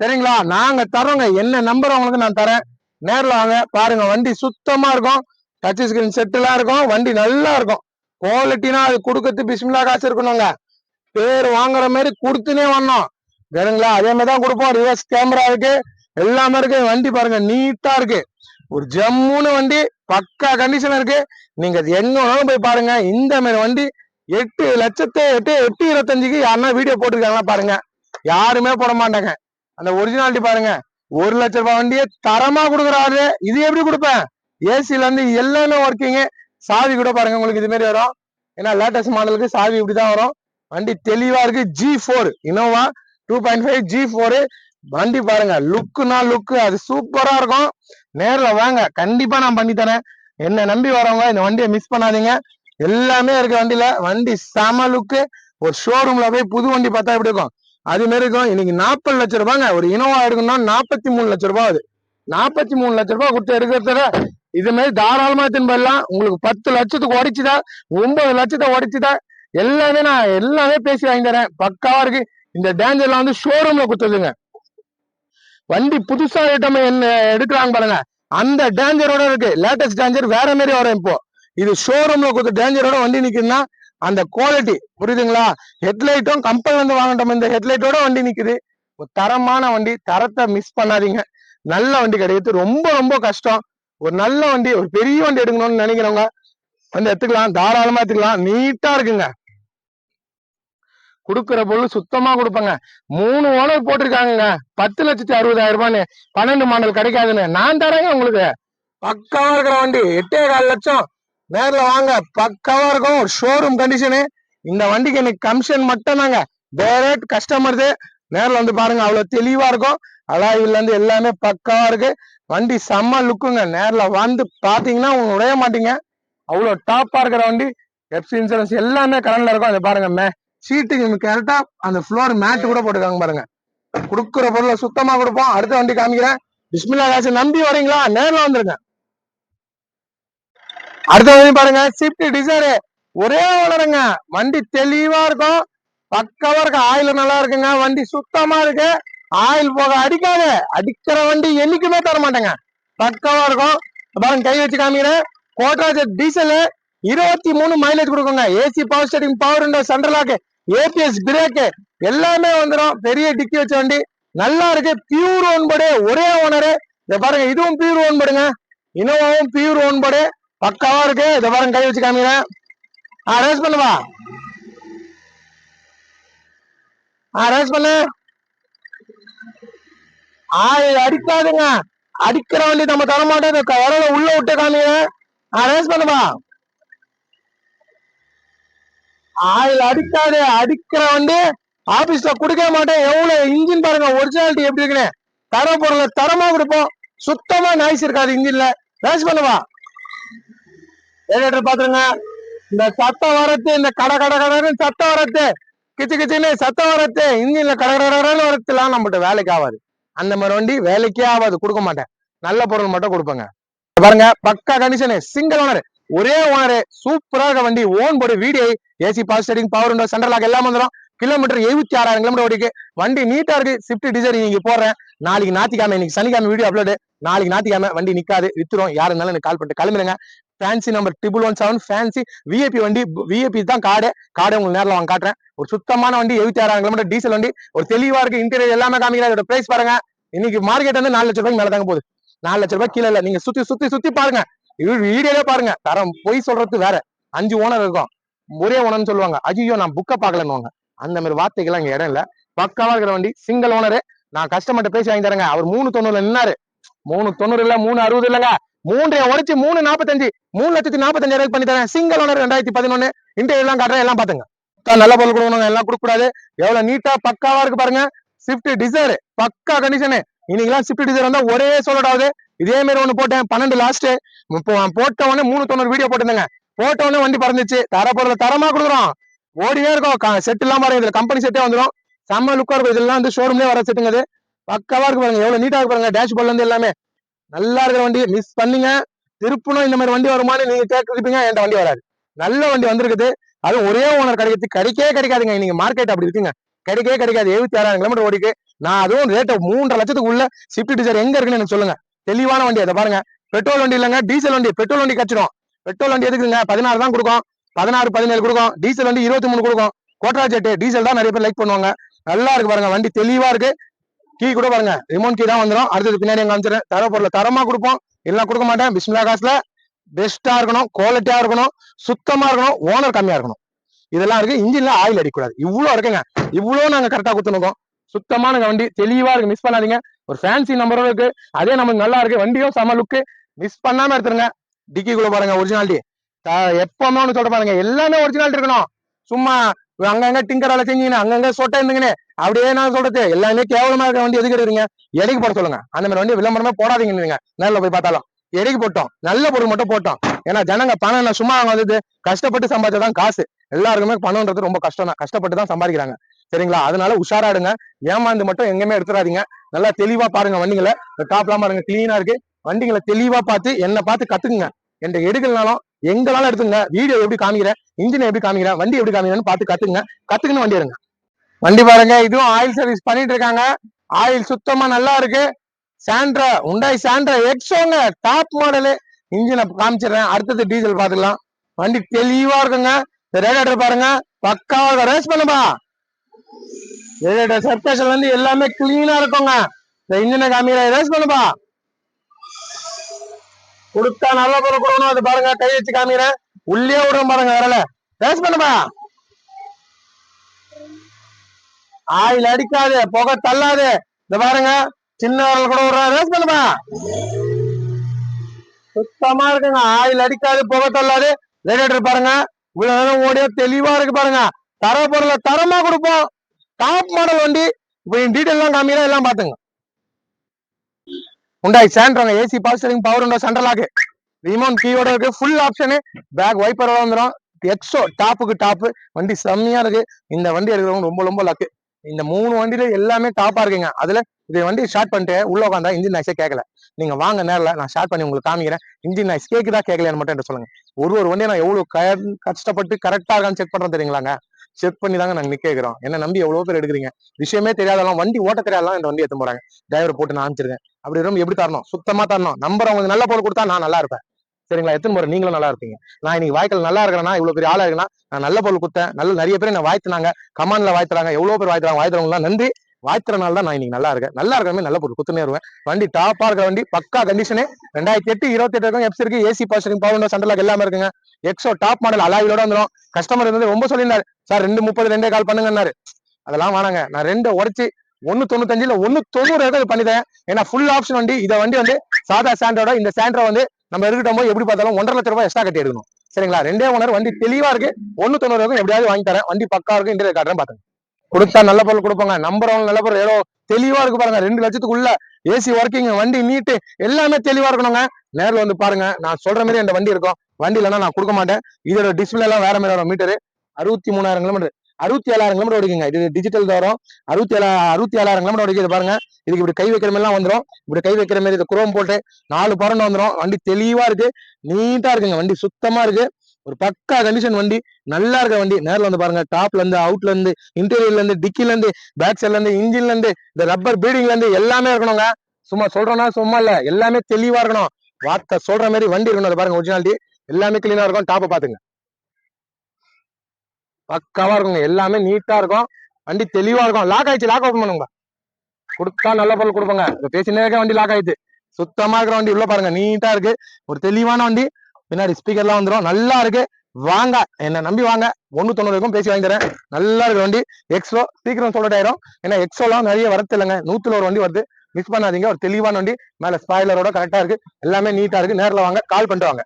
சரிங்களா? நாங்க தரோங்க என்ன நம்பர் உங்களுக்கு நான் தரேன். நேரில் வாங்க. பாருங்க. வண்டி சுத்தமா இருக்கும். டச் ஸ்கிரீன் செட்டெல்லாம் இருக்கும். வண்டி நல்லா இருக்கும். குவாலிட்டினா அது கொடுக்கறது பிஸ்மிலா காசு இருக்கணுங்க. பேர் வாங்குற மாதிரி கொடுத்துனே வரணும். வேணுங்களா அதே மாதிரி தான் கொடுப்போம். ரிவர்ஸ் கேமரா இருக்கு. எல்லாமே இருக்கு. வண்டி பாருங்க நீட்டா இருக்கு. ஒரு ஜம்முன்னு வண்டி பக்கா கண்டிஷன் இருக்கு. நீங்க அது எங்க வேணாலும் போய் பாருங்க. இந்த மாதிரி வண்டி எட்டு லட்சத்து எட்டு எட்டு இருபத்தஞ்சுக்கு யாருன்னா வீடியோ போட்டிருக்காங்களா பாருங்க. யாருமே போட மாட்டாங்க. அந்த ஒரிஜினாலிட்டி பாருங்க. ஒரு லட்ச ரூபாய் வண்டியை தரமா கொடுக்குறாரு இது எப்படி கொடுப்பேன்? ஏசில இருந்து எல்லாமே ஒர்க்கிங் சாவி கூட பாருங்க உங்களுக்கு இது மாதிரி வரும். ஏன்னா லேட்டஸ்ட் மாடலுக்கு சாவி இப்படிதான் வரும். வண்டி தெளிவா இருக்கு. G four Innova two point five G four வண்டி பாருங்க. லுக்குனா லுக்கு அது சூப்பரா இருக்கும். நேர்ல வாங்க. கண்டிப்பா நான் பண்ணி தரேன். என்ன நம்பி வரவங்க இந்த வண்டியை மிஸ் பண்ணாதீங்க. எல்லாமே இருக்கு வண்டியில வண்டி செம லுக்கு ஒரு ஷோரூம்ல போய் புது வண்டி பார்த்தா எப்படி இருக்கும்? அது மாதிரி இருக்கும். இன்னைக்கு நாற்பது லட்ச ரூபாங்க. ஒரு இனோவா எடுக்கணும்னா நாற்பத்தி மூணு லட்ச ரூபாய் அது நாற்பத்தி மூணு லட்ச ரூபாய் கொடுத்து எடுக்கிறத இது மாதிரி தாராளமா தின்படலாம் உங்களுக்கு பத்து லட்சத்துக்கு உடைச்சுதா? ஒன்பது லட்சத்தை உடைச்சுதா? எல்லாமே நான் எல்லாமே பேசி வாங்கி தரேன். பக்காவா இருக்கு. இந்த டேஞ்சர்லாம் வந்து ஷோரூம்ல கொடுத்ததுங்க வண்டி புதுசா ஐட்டம் என்ன எடுக்கிறாங்க பாருங்க. அந்த டேஞ்சரோட இருக்கு. லேட்டஸ்ட் டேஞ்சர் வேற மாதிரி வரும் இப்போ. இது ஷோரூம்ல கொடுத்த டேஞ்சரோட வண்டி நிக்குதுன்னா அந்த குவாலிட்டி புரியுதுங்களா? ஹெட்லைட்டும் கம்பல் வந்து வாங்கிட்டோம். இந்த ஹெட்லைட்டோட வண்டி நிக்குது. ஒரு தரமான வண்டி தரத்தை மிஸ் பண்ணாதீங்க. நல்ல வண்டி கிடைக்கிறது ரொம்ப ரொம்ப கஷ்டம். ஒரு நல்ல வண்டி ஒரு பெரிய வண்டி எடுக்கணும்னு நினைக்கிறவங்க வந்து எடுத்துக்கலாம். தாராளமா எடுத்துக்கலாம். நீட்டா இருக்குங்க. கொடுக்குற பொருள் சுத்தமா கொடுப்பேங்க. மூணு ஓனர் போட்டிருக்காங்க பத்து லட்சத்தி அறுபதாயிரம் ரூபான்னு பன்னெண்டு மாடல் கிடைக்காதுன்னு நான் தரேங்க உங்களுக்கு. பக்காவா இருக்கிற வண்டி எட்டே கால் லட்சம். நேர்ல வாங்க. பக்காவா இருக்கும். ஒரு ஷோரூம் கண்டிஷனு இந்த வண்டிக்கு எனக்கு கமிஷன் மட்டும் தாங்க டைரக்ட் கஸ்டமர்ஸ் நேர்ல வந்து பாருங்க. அவ்வளவு தெளிவா இருக்கும். அலாயில இருந்து எல்லாமே பக்காவா இருக்கு. வண்டி செம்ம லுக்குங்க நேர்ல வந்து பாத்தீங்கன்னா உங்க உடைய மாட்டீங்க. அவ்வளவு டாப்பா இருக்கிற வண்டி. எஃப்சி இன்சூரன்ஸ் எல்லாமே கரண்ட்ல இருக்கும். அதை பாருங்க மே சீட்டுக்கு கரெக்டா அந்த ஃப்ளோர் மேட் கூட போட்டுருக்காங்க பாருங்க. கொடுக்குற பொருளை சுத்தமா கொடுப்போம். அடுத்த வண்டி காமிக்கிறேன். பிஸ்மில்லா காசு நம்பி வரீங்களா? நேர்ல வந்துருங்க. அடுத்த வண்டி பாருங்க. ஸ்விஃப்ட் டிசைரு ஒரே வளருங்க. வண்டி தெளிவா இருக்கும். பக்கவா இருக்கு ஆயில் நல்லா இருக்குங்க. வண்டி சுத்தமா இருக்கு. ஆயில் போக அடிக்காது. அடிக்கிற வண்டி என்னைக்குமே தர மாட்டேங்க. பக்கவா இருக்கும். பாருங்க. கை வச்சு காமிக்கிறேன். கோட்ராஜர் டீசலு. இருபத்தி மூணு மைலேஜ் கொடுக்குங்க. AC power steering power window central lock ABS brake எல்லாமே வந்துடும் பெரிய டிக்கி வச்ச வண்டி. நல்லா இருக்கு. பியூர் ஓன்படு ஒரே ஓனரு இதை பாருங்க இதுவும் பியூர் ஓன்படுங்க இனோவாவும் பியூர் ஓன்படு பக்காவா இருக்கு. இதை பாருங்க கை வச்சு காமிக்கிறேன். ஆ ரேஸ் பண்ணுவா ஆ ரேஸ் பண்ணு. ஆயில் அடிக்காதுங்க. அடிக்கிற வண்டி நம்ம தர மாட்டோம் உள்ள விட்டு காமிக்கிறேன். ஆ ரேஸ் பண்ணுவா ஆயில் அடிக்காது அடிக்கிற வந்து ஆபீஸ்ல கொடுக்க மாட்டேன். எவ்வளவு இன்ஜின் பாருங்க ஒரிஜினாலிட்டி எப்படி இருக்குன்னு. தர பொருளை தரமா கொடுப்போம். சுத்தமா நாய்ஸ் இருக்காது இன்ஜின்ல ரேஸ் பண்ணுவா. ரேடியேட்டர் பாத்துருங்க. இந்த சத்தம் வரத்து இந்த கட கட கடன்னு சத்தம் வரத்து. கிச்சு கிச்சுன்னு சத்தம் வரத்து. இன்ஜின்ல கட கட கடன்னு வரத்துலாம் நம்மகிட்ட வேலைக்கு ஆகாது. அந்த மாதிரி வண்டி வேலைக்கே ஆகாது. கொடுக்க மாட்டேன். நல்ல பொருள் மட்டும் கொடுப்பேங்க. பாருங்க பக்கா கண்டிஷனு சிங்கிள் ஓனர் ஒரே ஓனர் சூப்பரா வண்டி. ஓன் போடு video AC power steering power window central lock எல்லாம் வந்துடும் கிலோமீட்டர் எழுபத்தி ஆறாயிரம் கிலோமீட்டர் ஓடிக்கு வண்டி நீட்டா இருக்கு. ஸ்விஃப்ட் டிசைர் நீங்க போடுறேன். நாளைக்கு ஞாத்திக்காம இன்னைக்கு சனிக்கிழமை வீடியோ அப்லோடு நாளைக்கு ஞாத்திக்காம வண்டி நிக்காது. வித்துரும். யாரு இருந்தாலும் எனக்கு கால் பண்ணிட்டு கிளம்புறேங்க fancy number triple one seven fancy VIP வண்டி. விஐபி தான் காடு. காடு உங்களுக்கு நேரில் வாங்க காட்டுறேன். ஒரு சுத்தமான வண்டி எழுபத்தி ஆறாயிரம் கிலோமீட்டர் டீசல் வண்டி. ஒரு தெளிவா இருக்கு. இன்டீரியர் எல்லாமே காமிக்கிறேன். இதோட பிரைஸ் பாருங்க. இன்னைக்கு மார்க்கெட் வந்து நாலு லட்ச ரூபாய்க்கு மேல தாங்க போகுது. நாலு லட்ச ரூபாய் கீழே இல்ல. நீங்க சுத்தி சுத்தி சுத்தி பாருங்க. வீடியோல பாருங்க. தரம் பொய் சொல்றது வேற. அஞ்சு ஓனர் இருக்கும். ஒரே ஓனர்னு சொல்லுவாங்க. அஜியோ நான் புக்கை பார்க்கலன்னு அந்த மாதிரி வார்த்தைகள்லாம் இங்கே இடம் இல்லை. பக்காவா இருக்கிற வண்டி சிங்கிள் ஓனரு நான் கஸ்டமர்கிட்ட பேசி வாங்கி தரேங்க. அவர் மூணு தொண்ணூறுல நின்னாரு. மூணு தொண்ணூறு இல்ல மூணு அறுபது இல்லைங்க. மூன்றைய உடைச்சு மூணு நாற்பத்தஞ்சு மூணு லட்சத்தி நாற்பத்தஞ்சாயிரம் பண்ணி தரேன். சிங்கிள் ஓனர் ரெண்டாயிரத்தி பதினொன்னு இன்டர்வியூ எல்லாம் காட்டுறேன் எல்லாம் பாத்துங்க நல்ல பொருள் கொடுக்கணும் எல்லாம் கொடுக்க கூடாது எவ்வளவு நீட்டா பக்காவா இருக்கு பாருங்க. ஸ்விஃப்ட் டிசைர் பக்கா கண்டிஷனு இன்னைக்கெல்லாம் ஸ்விஃப்ட் டிசைர் வந்தா ஒரே சொல்லடாவது இதே மாதிரி ஒண்ணு போட்டேன் பன்னெண்டு லாஸ்ட் போட்ட உடனே மூணு தொண்ணூறு வீடியோ போட்டிருந்தேங்க. போட்டோன்னே வண்டி பறந்துச்சு. தர தரமா கொடுக்குறோம். ஓடியே இருக்கும். செட் எல்லாம் பாருங்க இதுல கம்பெனி செட்டே வந்துடும் செம்ம லுக்கா இருக்கும். இதெல்லாம் வந்து ஷோரூம்லயே வர செட்டுங்க அது பக்காவா இருக்கு பாருங்க. எவ்வளவு நீட்டா இருக்கு பாருங்க. டேஷ் போர்ட்ல இருந்து எல்லாமே. நல்லா இருக்கிற வண்டி. மிஸ் பண்ணீங்க. திருப்பணும். இந்த மாதிரி வண்டி வருமானு நீங்க கேட்டுருப்பீங்க என்கிட்ட வண்டி வராது. நல்ல வண்டி வந்திருக்குது. அது ஒரே ஓனர் கிடைக்கிறது. கிடைக்கவே கிடைக்காதுங்க. நீங்க மார்க்கெட் அப்படி இருக்குங்க. கிடைக்கவே கிடைக்காது. எழுபத்தி ஆறாயிரம் கிலோமீட்டர் ஓடிக்கு நான் அதுவும் ரேட்டை மூன்றரை லட்சத்துக்கு உள்ள ஸ்விஃப்ட் டிசைர் எங்க இருக்குன்னு எனக்கு சொல்லுங்க. தெளிவான வண்டி. அதை பாருங்க. பெட்ரோல் வண்டி இல்லைங்க. டீசல் வண்டி. பெட்ரோல் வண்டி கச்சிடும் பெட்ரோல் வண்டி எதுக்குங்க? பதினாறு தான் கொடுக்கும். பதினாறு பதினேழு கொடுக்கும். டீசல் வண்டி இருபத்தி மூணு கொடுக்கும். கோட்ரா ஜெட்டு டீசல் தான் நிறைய பேர் லைக் பண்ணுவாங்க. நல்லா இருக்கு பாருங்க. வண்டி தெளிவா இருக்கு. கீ கூட பாருங்க. ரிமோட் கீ தான் வந்துடும் அடுத்தது பின்னாடி காமிச்சிடுறேன் தர பொருளை தரமா கொடுப்போம். எல்லாம் கொடுக்க மாட்டேன். பிஸ்மிலா காசுல பெஸ்டா இருக்கணும். குவாலிட்டியா இருக்கணும். சுத்தமா இருக்கணும். ஓனர் கம்மியா இருக்கணும். இதெல்லாம் இருக்கு. இன்ஜின்ல ஆயில் அடிக்கூடாது இவ்வளவு இருக்குங்க. இவ்வளவு நாங்க கரெக்டா கொடுத்துருக்கோம் சுத்தமான வண்டி. தெளிவா இருக்கு. மிஸ் பண்ணாதீங்க. ஒரு ஃபேன்சி நம்பரும் இருக்கு. அதே நமக்கு நல்லா இருக்கு. வண்டியும் செம லுக்கு மிஸ் பண்ணாம எடுத்துருங்க. டிக்கிக்குள்ள பாருங்க ஒரிஜினாலிட்டி எப்பவுமே ஒன்று சொல்ற பாருங்க எல்லாமே ஒரிஜினாலிட்டி இருக்கணும். சும்மா அங்கங்க டிங்கர் செஞ்சீங்கன்னா அங்கங்க சொட்டை இருந்துங்கன்னு அப்படியே நான் சொல்றது? எல்லாமே கேவலமா இருக்க வண்டி எதுக்கு எடுக்கிறீங்க? எடைக்கு போட சொல்லுங்க. அந்த மாதிரி வண்டி விளம்பரமே போடாதீங்க நேரில் போய் பார்த்தாலும். எடைக்கு போட்டோம். நல்ல பொருள் மட்டும் போட்டோம். ஏன்னா ஜனங்க பணம் என்ன சும்மா அவங்க வந்தது கஷ்டப்பட்டு சம்பாதிச்சதான் காசு. எல்லாருக்குமே பணம்ன்றது ரொம்ப கஷ்டம் தான். கஷ்டப்பட்டு தான் சம்பாதிக்கிறாங்க. சரிங்களா? அதனால உஷாராடுங்க ஏமாந்து மட்டும் எங்கேயுமே எடுத்துறாதீங்க. நல்லா தெளிவா பாருங்க வண்டிங்களை. டாப்லாம் பாருங்க கிளீனா இருக்கு. வண்டிகளை தெளிவா பார்த்து என்ன பார்த்து கத்துக்குங்க. என்ற எடுக்கலனாலும் எங்களால எடுத்துங்க வீடியோ எப்படி காமிக்கிறேன் இன்ஜின் எப்படி காமிக்கிறேன் வண்டி எப்படி காமிக்கிறேன்னு பார்த்து கத்துங்க கத்துக்குன்னு வண்டி எடுங்க வண்டி பாருங்க இதுவும் ஆயில் சர்வீஸ் பண்ணிட்டு இருக்காங்க. ஆயில் சுத்தமா நல்லா இருக்கு. சாண்ட்ரா உண்டாய் சாண்ட்ரா எக்ஸோங்க டாப் மாடலு இன்ஜினை காமிச்சிடுறேன். அடுத்தது டீசல் பாத்துக்கலாம் வண்டி தெளிவா இருக்குங்க. ரேடியேட்டர் பாருங்க. பக்காவாக ரேஸ் பண்ணுப்பா. ரேடியேட்டர் சர்பேஷன் வந்து எல்லாமே கிளீனா இருக்குங்க. இந்த இன்ஜினை காமிக்கிற ரேஸ் பண்ணுப்பா. கொடுத்தா நல்ல பொருள் கொடுக்கணும். அது பாருங்க கை வச்சு காமிக்கிறேன். உள்ளே விடுறோம் பாருங்க வரல. ரேஸ் பண்ணுமா ஆயில் அடிக்காது புகை தள்ளாது. இந்த பாருங்க சின்ன வரல கூட விடுறா ரேஸ் பண்ணுமா சுத்தமா இருக்குங்க. ஆயில் அடிக்காது புகை தள்ளாது. ரேடியேட்டர் பாருங்க இவ்வளவு ஓடியா தெளிவா இருக்கு பாருங்க. தர பொருளை தரமா கொடுப்போம். டாப் மாடல் வண்டி இப்போ டீட்டெயில் எல்லாம் காமிக்கிறேன் எல்லாம் பாத்துங்க Hyundai சாண்ட்ரோங்க AC power steering power window central lock remote கீயோட இருக்கு. ஃபுல் ஆப்ஷனு பேக் வைப்பர் வந்துடும் எக்ஸோ டாப்புக்கு டாப்பு வண்டி செம்மையா இருக்கு. இந்த வண்டி எடுக்கிறவங்க ரொம்ப ரொம்ப லக்கு இந்த மூணு வண்டியில எல்லாமே டாப்பா இருக்குங்க. அதுல இது வண்டி ஸ்டார்ட் பண்ணிட்டு உள்ள உட்காந்தா இன்ஜின் நாய்ஸே கேட்கல நீங்க வாங்க நேரில் நான் ஸ்டார்ட் பண்ணி உங்களுக்கு காமிக்கிறேன். இன்ஜின் நாய்ஸ் கேக்குதா கேட்கலையான்னு மட்டும் என்ன சொல்லுங்க. ஒரு ஒரு வண்டியை நான் எவ்வளவு கஷ்டப்பட்டு கரெக்டா இருக்கான்னு செக் பண்றேன் தெரியுங்களாங்க? செக் பண்ணி தாங்க நாங்க நிக்க வைக்கிறோம். என்ன நம்பி எவ்வளவு பேர் எடுக்கிறீங்க? விஷயமே தெரியாதெல்லாம் வண்டி ஓட்ட தெரியாதெல்லாம் இந்த வண்டி எடுத்து போறாங்க. டிரைவர் போட்டு நான் அனுப்பிச்சிருக்கேன். அப்படி ரொம்ப எப்படி தரணும்? சுத்தமா தரணும். நம்பர் உங்களுக்கு நல்ல பொருள் கொடுத்தா நான் நல்லா இருப்பேன். சரிங்களா? எத்தனை முறை நீங்களும் நல்லா இருப்பீங்க. நான் இன்னைக்கு வாய்க்கால் நல்லா இருக்கிறேன்னா இவ்வளவு பெரிய ஆளா இருக்குன்னா நான் நல்ல பொருள் கொடுத்தேன். நல்ல நிறைய பேர் என்ன வாய்த்துனாங்க கமான்ல வாய்த்துறாங்க எவ்வளவு பேர் வாய்த்துறாங்க வாய்த்துறவங்களாம் நன்றி. வாழ்த்துறனால தான் நான் இன்னைக்கு நல்லா இருக்கேன். நல்லா இருக்கிறமே நல்ல பொருள் குத்துனே வருவேன். வண்டி டாப்பா இருக்கிற வண்டி பக்கா கண்டிஷனு ரெண்டாயிரத்தி எட்டு இருபத்தி எட்டு இருக்கும் எப்ஸ் இருக்கு. ஏசி பாஸ்டரிங் பவர் சண்டலாக் எல்லாமே இருக்குங்க. எக்ஸோ டாப் மாடல் அலாவிலோட வந்துடும் கஸ்டமர் வந்து ரொம்ப சொல்லியிருந்தாரு. சார் ரெண்டு முப்பது ரெண்டே கால் பண்ணுங்கன்னாரு. அதெல்லாம் வேணாங்க. நான் ரெண்டை உடச்சி ஒன்னு தொண்ணூத்தஞ்சுல ஒன்னு தொண்ணூறு வரைக்கும் பண்ணிட்டேன் ஏன்னா ஃபுல் ஆப்ஷன் வண்டி இதை வண்டி வந்து சாதா சாண்டோட இந்த சாண்டரை வந்து நம்ம இருக்கட்டும் போது எப்படி பார்த்தாலும் ஒன்றரை லட்ச ரூபாய் எக்ஸ்ட்ரா கட்டி எடுக்கணும். சரிங்களா? ரெண்டே ஓனர் வண்டி தெளிவா இருக்கு. ஒன்னு தொண்ணூறு வரைக்கும் எப்படியாவது வாங்கி தரேன். வண்டி பக்கா இருக்கும் இன்டர்வியூ காட்டுறேன் பாத்துங்க கொடுத்தா நல்ல பொருள் கொடுப்பாங்க. நம்பர் ஒன் நல்ல பொருள். ஏதோ தெளிவா இருக்கு பாருங்க. ரெண்டு லட்சத்துக்குள்ள ஏசி ஒர்க்கிங் வண்டி நீட்டு எல்லாமே தெளிவா இருக்கணுங்க. நேரில் வந்து பாருங்க. நான் சொல்ற மாதிரி அந்த வண்டி இருக்கும். வண்டி இல்லைன்னா நான் கொடுக்க மாட்டேன். இதோட டிஸ்பிளே எல்லாம் வேற மாதிரி வரும். மீட்டர் அறுபத்தி மூணாயிரம் கிலோமீட்டர் அறுபத்தி ஏழாயிரம் கிலோமீட்டர் ஓடிக்குங்க. இது டிஜிட்டல் வரும் அறுபத்தி ஏழா அறுபத்தி ஏழாயிரம் கிலோமீட்டர் ஓடிக்குது பாருங்க. இதுக்கு இப்படி கை வைக்கிற மாதிரி எல்லாம் இப்படி கை வைக்கிற மாதிரி இது குரோம் போட்டு நாலு பரண்டு வந்துடும் வண்டி தெளிவா இருக்கு. நீட்டா இருக்குங்க. வண்டி சுத்தமா இருக்கு. ஒரு பக்கா கண்டிஷன் வண்டி நல்லா இருக்க வண்டி. நேர்ல வந்து பாருங்க டாப்ல இருந்து அவுட்ல இருந்து இன்டீரியர்ல இருந்து டிக்கில இருந்து பேக் சைட்ல இருந்து இன்ஜின்ல இருந்து இந்த ரப்பர் பீடிங்ல இருந்து எல்லாமே இருக்கணுங்க. சும்மா சொல்றோம்னா சும்மா இல்ல எல்லாமே தெளிவா இருக்கணும். வார்த்தை சொல்ற மாதிரி வண்டி இருக்கணும். அது பாருங்க ஒரிஜினாலிட்டி எல்லாமே கிளீனா இருக்கும். டாப்பை பாத்துங்க பக்காவா இருக்குங்க. எல்லாமே நீட்டா இருக்கும். வண்டி தெளிவா இருக்கும். லாக் ஆயிடுச்சு. லாக் ஓப்பன் பண்ணுங்க. கொடுத்தா நல்ல பொருள் கொடுப்பாங்க. இப்ப பேசினே இருக்க வண்டி லாக் ஆயிடுச்சு. சுத்தமா இருக்கிற வண்டி உள்ள பாருங்க. நீட்டா இருக்கு. ஒரு தெளிவான வண்டி. பின்னாடி ஸ்பீக்கர்லாம் வந்துடும் வந்துரும். நல்லா இருக்கு. வாங்க. என்ன நம்பி வாங்க. ஒண்ணு தொண்ணூறு பேசி வாங்கி தரேன். நல்லா இருக்கிற வண்டி. எக்ஸோ சீக்கிரம் சொல்லட்டாயிரும் ஏன்னா எக்ஸோலாம் நிறைய வரத்து இல்லைங்க நூத்துல ஒரு வண்டி வருது. மிஸ் பண்ணாதீங்க. ஒரு தெளிவான வண்டி. மேல ஸ்பாய்லரோட கரெக்டா இருக்கு. எல்லாமே நீட்டா இருக்கு. நேரில் வாங்க. கால் பண்ணிட்டு வாங்க.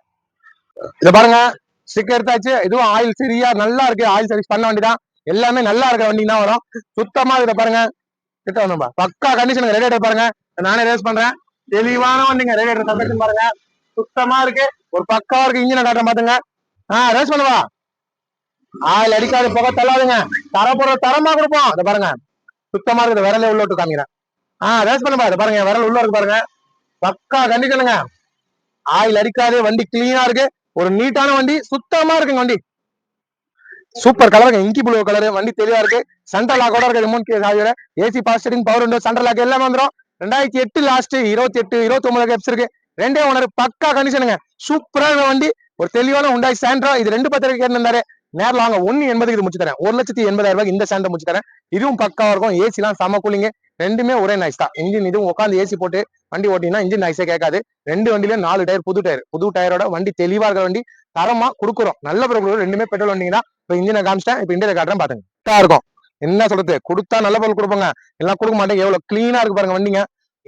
இதை பாருங்க. ஸ்டிக்கர் எடுத்தாச்சு. இதுவும் ஆயில் சரியா நல்லா இருக்கு. ஆயில் சர்வீஸ் பண்ண வண்டி தான் எல்லாமே நல்லா இருக்க வண்டி தான் வரும். சுத்தமா இதை பாருங்க. கிட்ட வந்தோம்பா பக்கா கண்டிஷன் ரேடியேட்டர் பாருங்க. நானே ரேஸ் பண்றேன். தெளிவான வண்டிங்க. ரேடியேட்டர் கண்டிஷன் பாருங்க. சுத்தமா இருக்கு. ஒரு பக்கா இருக்கு இன்ஜினை காட்டுறேன் பாத்துங்க. ஆஹ் ரேஸ் பண்ணுவா ஆயில் அடிக்காது புகை தள்ளாதுங்க. தர போற தரமா கொடுப்போம். அதை பாருங்க. சுத்தமா இருக்குது. விரலே உள்ள விட்டு காமிக்கிறேன். ஆஹ் ரேஸ் பண்ணுப்பா அதை பாருங்க. விரல் உள்ள இருக்கு பாருங்க. பக்கா கண்டிக்கணுங்க. ஆயில் அடிக்காது. வண்டி கிளீனா இருக்கு. ஒரு நீட்டான வண்டி சுத்தமா இருக்குங்க வண்டி. சூப்பர் கலருங்க இங்கி ப்ளூ கலரு வண்டி தெளிவா இருக்கு. சென்ட்ரல் லாக் கூட இருக்கு. மூணு சாவியோட AC power steering power window central lock எல்லாமே வந்துரும். ரெண்டாயிரத்தி எட்டு லாஸ்ட் இருபத்தி எட்டு இருபத்தி ஒன்பது கேப்ஸ் இருக்கு. ரெண்டே ஓனர் பக்கா கண்டிஷனுங்க சூப்பரான வண்டி ஒரு தெளிவான உண்டாய் சாண்ட்ரா இது ரெண்டு பத்திரிகை கேட்டிருந்தாரு நேரில் வாங்க ஒன்னு எண்பதுக்கு இது முடிச்சு தரேன். ஒரு லட்சத்தி எண்பதாயிரம் ரூபாய்க்கு இந்த சாண்டை முடிச்சு தரேன். இதுவும் பக்காவா இருக்கும். ஏசி எல்லாம் செம கூலிங்க ரெண்டுமே ஒரே நைஸ் தான். இன்ஜின் இதுவும் உட்காந்து ஏசி போட்டு வண்டி ஓட்டினா இன்ஜின் நைஸே கேட்காது. ரெண்டு வண்டியில நாலு டயர் புது டயர் புது டயரோட வண்டி தெளிவா இருக்கிற வண்டி தரமா கொடுக்குறோம். நல்ல பிறகு ரெண்டுமே பெட்ரோல் வண்டிங்க தான். இப்போ இன்ஜினை காமிச்சிட்டேன். இப்போ இண்டியா காட்டுறேன் பாத்துங்க. இருக்கும். என்ன சொல்றது? கொடுத்தா நல்ல பொருள் கொடுப்போங்க. எல்லாம் கொடுக்க மாட்டேங்க. எவ்வளவு கிளீனா இருக்கு பாருங்க வண்டிங்க.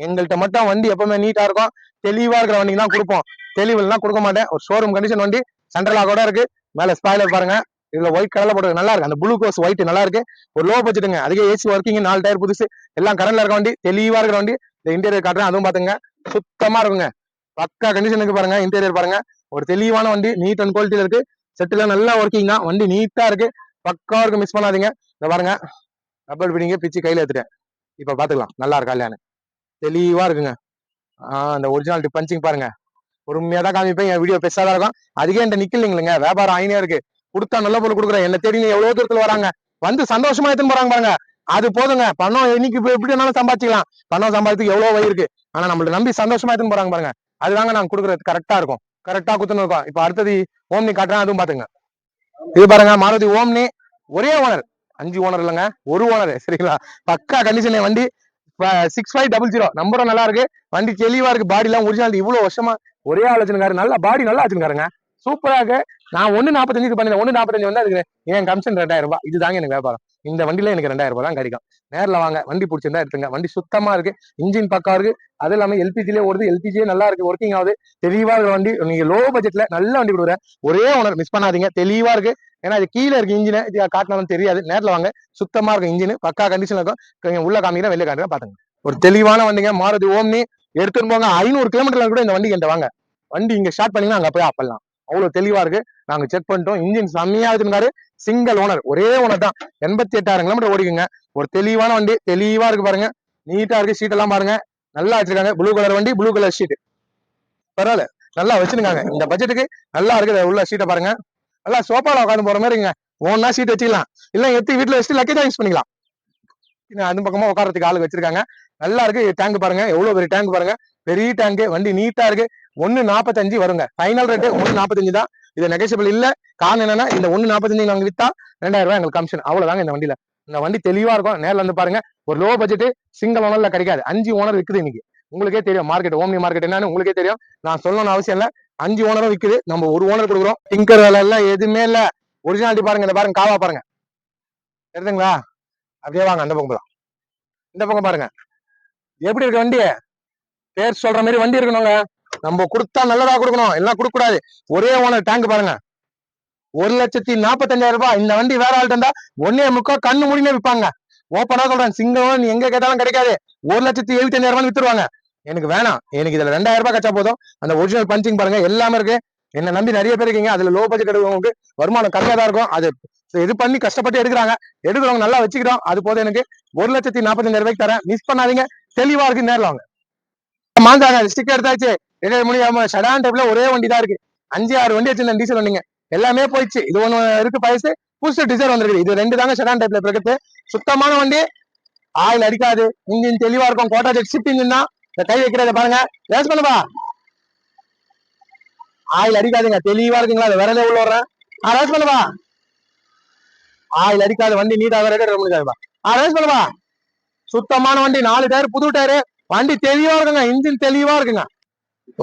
எங்கள்கிட்ட மட்டும் வண்டி எப்பவுமே நீட்டா இருக்கும். தெளிவா இருக்கிற வண்டிக்கு தான் கொடுப்போம். தெளிவுலாம் கொடுக்க மாட்டேன். ஒரு ஷோரூம் கண்டிஷன் வண்டி சென்ட்ரலா கூட இருக்கு. மேல ஸ்பாய்லர் பாருங்க. இதுல ஒயிட் கலர்ல போட்டு நல்லா இருக்கு. அந்த ப்ளூ கோஸ் ஒயிட் நல்லா இருக்கு. ஒரு லோ பட்ஜெட்டுங்க அதுக்கே ஏசி ஒர்க்கிங் நாலு டயர் புதுசு. எல்லாம் கரண்ட்ல இருக்க வண்டி தெளிவா இருக்கிற வண்டி. இந்த இன்டீரியர் காட்டுறேன். அதுவும் பாத்துங்க சுத்தமா இருக்குங்க. பக்கா கண்டிஷனுக்கு பாருங்க. இன்டீரியர் பாருங்க. ஒரு தெளிவான வண்டி நீட் அண்ட் குவாலிட்டியில இருக்கு. செட்டுல நல்லா ஒர்க்கிங் தான். வண்டி நீட்டா இருக்கு. பக்கா இருக்கு. மிஸ் பண்ணாதீங்க. இந்த பாருங்க. ரப்பர் பிடிங்க பிச்சு கையில எடுத்துட்டேன் இப்ப பாத்துக்கலாம். நல்லா இருக்கா இல்லையான்னு. தெளிவா இருக்குங்க. ஆஹ் அந்த ஒரிஜினாலிட்டி பஞ்சிங் பாருங்க. பொறுமையா தான் காமிப்பேன். என் வீடியோ பெருசா தான் இருக்கும். அதுக்கே என்கிட்ட நிக்கலைங்களேங்க வியாபாரம் ஆயினே இருக்கு. கொடுத்தா நல்ல பொருள் கொடுக்குறேன். என்ன தேடி எவ்வளோ எவ்வளவு தூரத்துல வராங்க? வந்து சந்தோஷமா எடுத்துன்னு போறாங்க பாருங்க. அது போதுங்க. பணம் இன்னைக்கு இப்ப எப்படி வேணாலும் சம்பாதிச்சிக்கலாம். பணம் சம்பாதிக்கு எவ்வளவு வழி இருக்கு? ஆனா நம்மள நம்பி சந்தோஷமா எடுத்துன்னு போறாங்க பாருங்க. அதுதாங்க நாங்க கொடுக்குறது. கரெக்டா இருக்கும். கரெக்டா குத்துன்னு இருக்கோம். இப்ப அடுத்தது ஓம்னி காட்டுறேன். அதுவும் பாத்துங்க. இது பாருங்க. மாருதி ஓம்னி. ஒரே ஓனர் அஞ்சு ஓனர் இல்லைங்க. ஒரு ஓனர் சரிங்களா? பக்கா கண்டிஷன் வண்டி. சிக்ஸ் ஃபைவ் டபுள் ஜீரோ நம்பரும் நல்லா இருக்கு. வண்டி தெளிவா இருக்கு. பாடி எல்லாம் ஒரிஜினாலிட்டி இவ்வளவு வருஷமா ஒரே ஆள் வச்சிருக்காரு. நல்லா பாடி நல்லா வச்சிருக்காருங்க. சூப்பராக நான் ஒண்ணு நாற்பத்தஞ்சுக்கு பண்ணேன் ஒன்று நாற்பத்தஞ்சு வந்து அதுக்கு என் கமிஷன் ரெண்டாயிரம் ரூபாய். இதுதாங்க எனக்கு வியாபாரம். இந்த வண்டியில எனக்கு ரெண்டாயிரம் ரூபாய் தான் கிடைக்கும். நேரில் வாங்க. வண்டி பிடிச்சிருந்தா எடுத்துங்க. வண்டி சுத்தமா இருக்கு. இன்ஜின் பக்கா இருக்கு. அது இல்லாம எல்பிஜிலே ஓடுது. எல்பிஜியே நல்லா இருக்கு. ஒர்க்கிங் ஆகுது. தெளிவா இருக்கிற வண்டி. நீங்க லோ பட்ஜெட்ல நல்ல வண்டி கொடுக்குறேன். ஒரே ஓனர் மிஸ் பண்ணாதீங்க. தெளிவா இருக்கு. ஏன்னா இது கீழே இருக்க இன்ஜினை இது காட்டினாலும் தெரியாது. நேரில் வாங்க. சுத்தமாக இருக்கும் இன்ஜின் பக்கா கண்டிஷன் இருக்கும். உள்ள காமிக்கிறேன் வெளியே காமிக்கிறேன் பாத்துங்க. ஒரு தெளிவான வண்டிங்க. மாருதி ஓம்னி. எடுத்துட்டு போங்க. ஐநூறு கிலோமீட்டர்ல கூட இந்த வண்டி என்கிட்ட வாங்க. வண்டி இங்க ஸ்டார்ட் பண்ணீங்கன்னா அங்க போய் அப்பலாம் அவ்வளவு தெளிவா இருக்கு. நாங்க செக் பண்ணிட்டோம். இன்ஜின் செம்மையா வச்சிருக்காரு சிங்கிள் ஓனர் ஒரே ஓனர் தான். எண்பத்தி எட்டாயிரம் கிலோமீட்டர் ஓடிக்குங்க. ஒரு தெளிவான வண்டி. தெளிவா இருக்கு பாருங்க. நீட்டா இருக்கு. ஷீட் எல்லாம் பாருங்க. நல்லா வச்சிருக்காங்க. ப்ளூ கலர் வண்டி ப்ளூ கலர் ஷீட் பரவாயில்ல. நல்லா வச்சிருக்காங்க. இந்த பட்ஜெட்டுக்கு நல்லா இருக்குது. உள்ள ஷீட்டை பாருங்க. நல்லா சோஃபால உட்காந்து போற மாதிரி ஓன்னா சீட் வச்சுக்கலாம். இல்ல எடுத்து வீட்டுல வச்சுட்டு லக்கேஜா யூஸ் பண்ணிக்கலாம். அந்த பக்கமா உட்காரத்துக்கு ஆளு வச்சிருக்காங்க. நல்லா இருக்கு. டேங்க் பாருங்க. எவ்வளவு பெரிய டேங்க் பாருங்க. பெரிய டேங்க் வண்டி நீட்டா இருக்கு. ஒன்னு நாற்பத்தஞ்சு வருங்க. ஃபைனல் ரேட்டு ஒன்னு நாற்பத்தஞ்சு தான். இது நெகசிபிள் இல்ல. காரணம் என்னன்னா இந்த ஒன்னு நாற்பத்தஞ்சு நாங்க வித்தா ரெண்டாயிரம் ரூபாய் எங்களுக்கு கமிஷன் அவ்வளவுதாங்க இந்த வண்டியில. இந்த வண்டி தெளிவா இருக்கும். நேர்ல வந்து பாருங்க. ஒரு லோ பட்ஜெட் சிங்கிள் ஓனர்ல கிடைக்காது. அஞ்சு ஓனர் இருக்குது இன்னைக்கு. உங்களுக்கே தெரியும். மார்க்கெட் ஓம்னி மார்க்கெட் என்னன்னு உங்களுக்கே தெரியும். நான் சொல்லணும்னு அவசியம் இல்ல. அஞ்சு ஓனரும் விற்குது நம்ம ஒரு ஓனர் கொடுக்குறோம். டிங்கர் வேலை எல்லாம் எதுவுமே இல்ல. ஒரிஜினாலிட்டி பாருங்க இந்த பாருங்க காவா பாருங்க. தெரியுதுங்களா? அப்படியே வாங்க அந்த பக்கம் போலாம். இந்த பக்கம் பாருங்க. எப்படி இருக்கு வண்டி? பேர் சொல்ற மாதிரி வண்டி இருக்கணுங்க நம்ம கொடுத்தா நல்லதா கொடுக்கணும். எல்லாம் கொடுக்க கூடாது ஒரே ஓனர் டேங்க் பாருங்க. ஒரு லட்சத்தி நாற்பத்தஞ்சாயிரம் ரூபாய். இந்த வண்டி வேற ஆள்கிட்ட இருந்தா ஒன்னே முக்கா கண்ணு முடினே விற்பாங்க. ஓப்பனா சொல்றேன். சிங்கம் நீ எங்க கேட்டாலும் கிடைக்காது. ஒரு லட்சத்தி எழுபத்தஞ்சாயிரம் ரூபாய் வித்துருவாங்க. எனக்கு வேணாம். எனக்கு இதுல ரெண்டாயிரம் ரூபாய் கச்சா போதும். அந்த ஒரிஜினல் பஞ்சிங் பாருங்க எல்லாமே இருக்கு. என்ன நம்பி நிறைய பேர் இருக்கீங்க. அதுல லோ பட்ஜெட் எடுக்கிறவங்களுக்கு வருமானம் கம்மியா தான் இருக்கும். அது இது பண்ணி கஷ்டப்பட்டு எடுக்கிறாங்க. எடுக்கிறவங்க நல்லா வச்சுக்கிறோம் அது போதும் எனக்கு. ஒரு லட்சத்தி நாற்பத்தஞ்சாயிரம் ரூபாய்க்கு தரேன். மிஸ் பண்ணாதீங்க. தெளிவா இருக்கு நேரில் வாங்க. மாந்தாங்க ஸ்டிக் எடுத்தாச்சு. ரெண்டு மணி ஷடான் டைப்ல ஒரே வண்டி தான் இருக்கு. அஞ்சு ஆறு வண்டி வச்சிருந்தேன் டீசல் வண்டிங்க. எல்லாமே போயிடுச்சு. இது ஒண்ணு இருக்கு பயசு புதுசு டிசைன் வந்திருக்கு. இது ரெண்டு தாங்க ஷடான் டைப்ல இருக்குது சுத்தமான வண்டி. ஆயில் அடிக்காது. இன்ஜின் தெளிவா இருக்கும். கோட்டா ஜெட் ஷிஃப்ட் இன்ஜின் தான். இந்த கை வைக்கிறத பாருங்க. ரேஸ் பண்ணுப்பா ஆயில் அடிக்காதுங்க. தெளிவா இருக்குங்களா? அது விரலே உள்ள வர்றேன். ஆ ரேஸ் பண்ணுப்பா ஆயில் அடிக்காத வண்டி நீட்டாக ரெடி முடியாதுப்பா. ஆ ரேஸ் பண்ணுப்பா சுத்தமான வண்டி. நாலு டயர் புது டயரு. வண்டி தெளிவா இருக்குங்க. இன்ஜின் தெளிவா இருக்குங்க.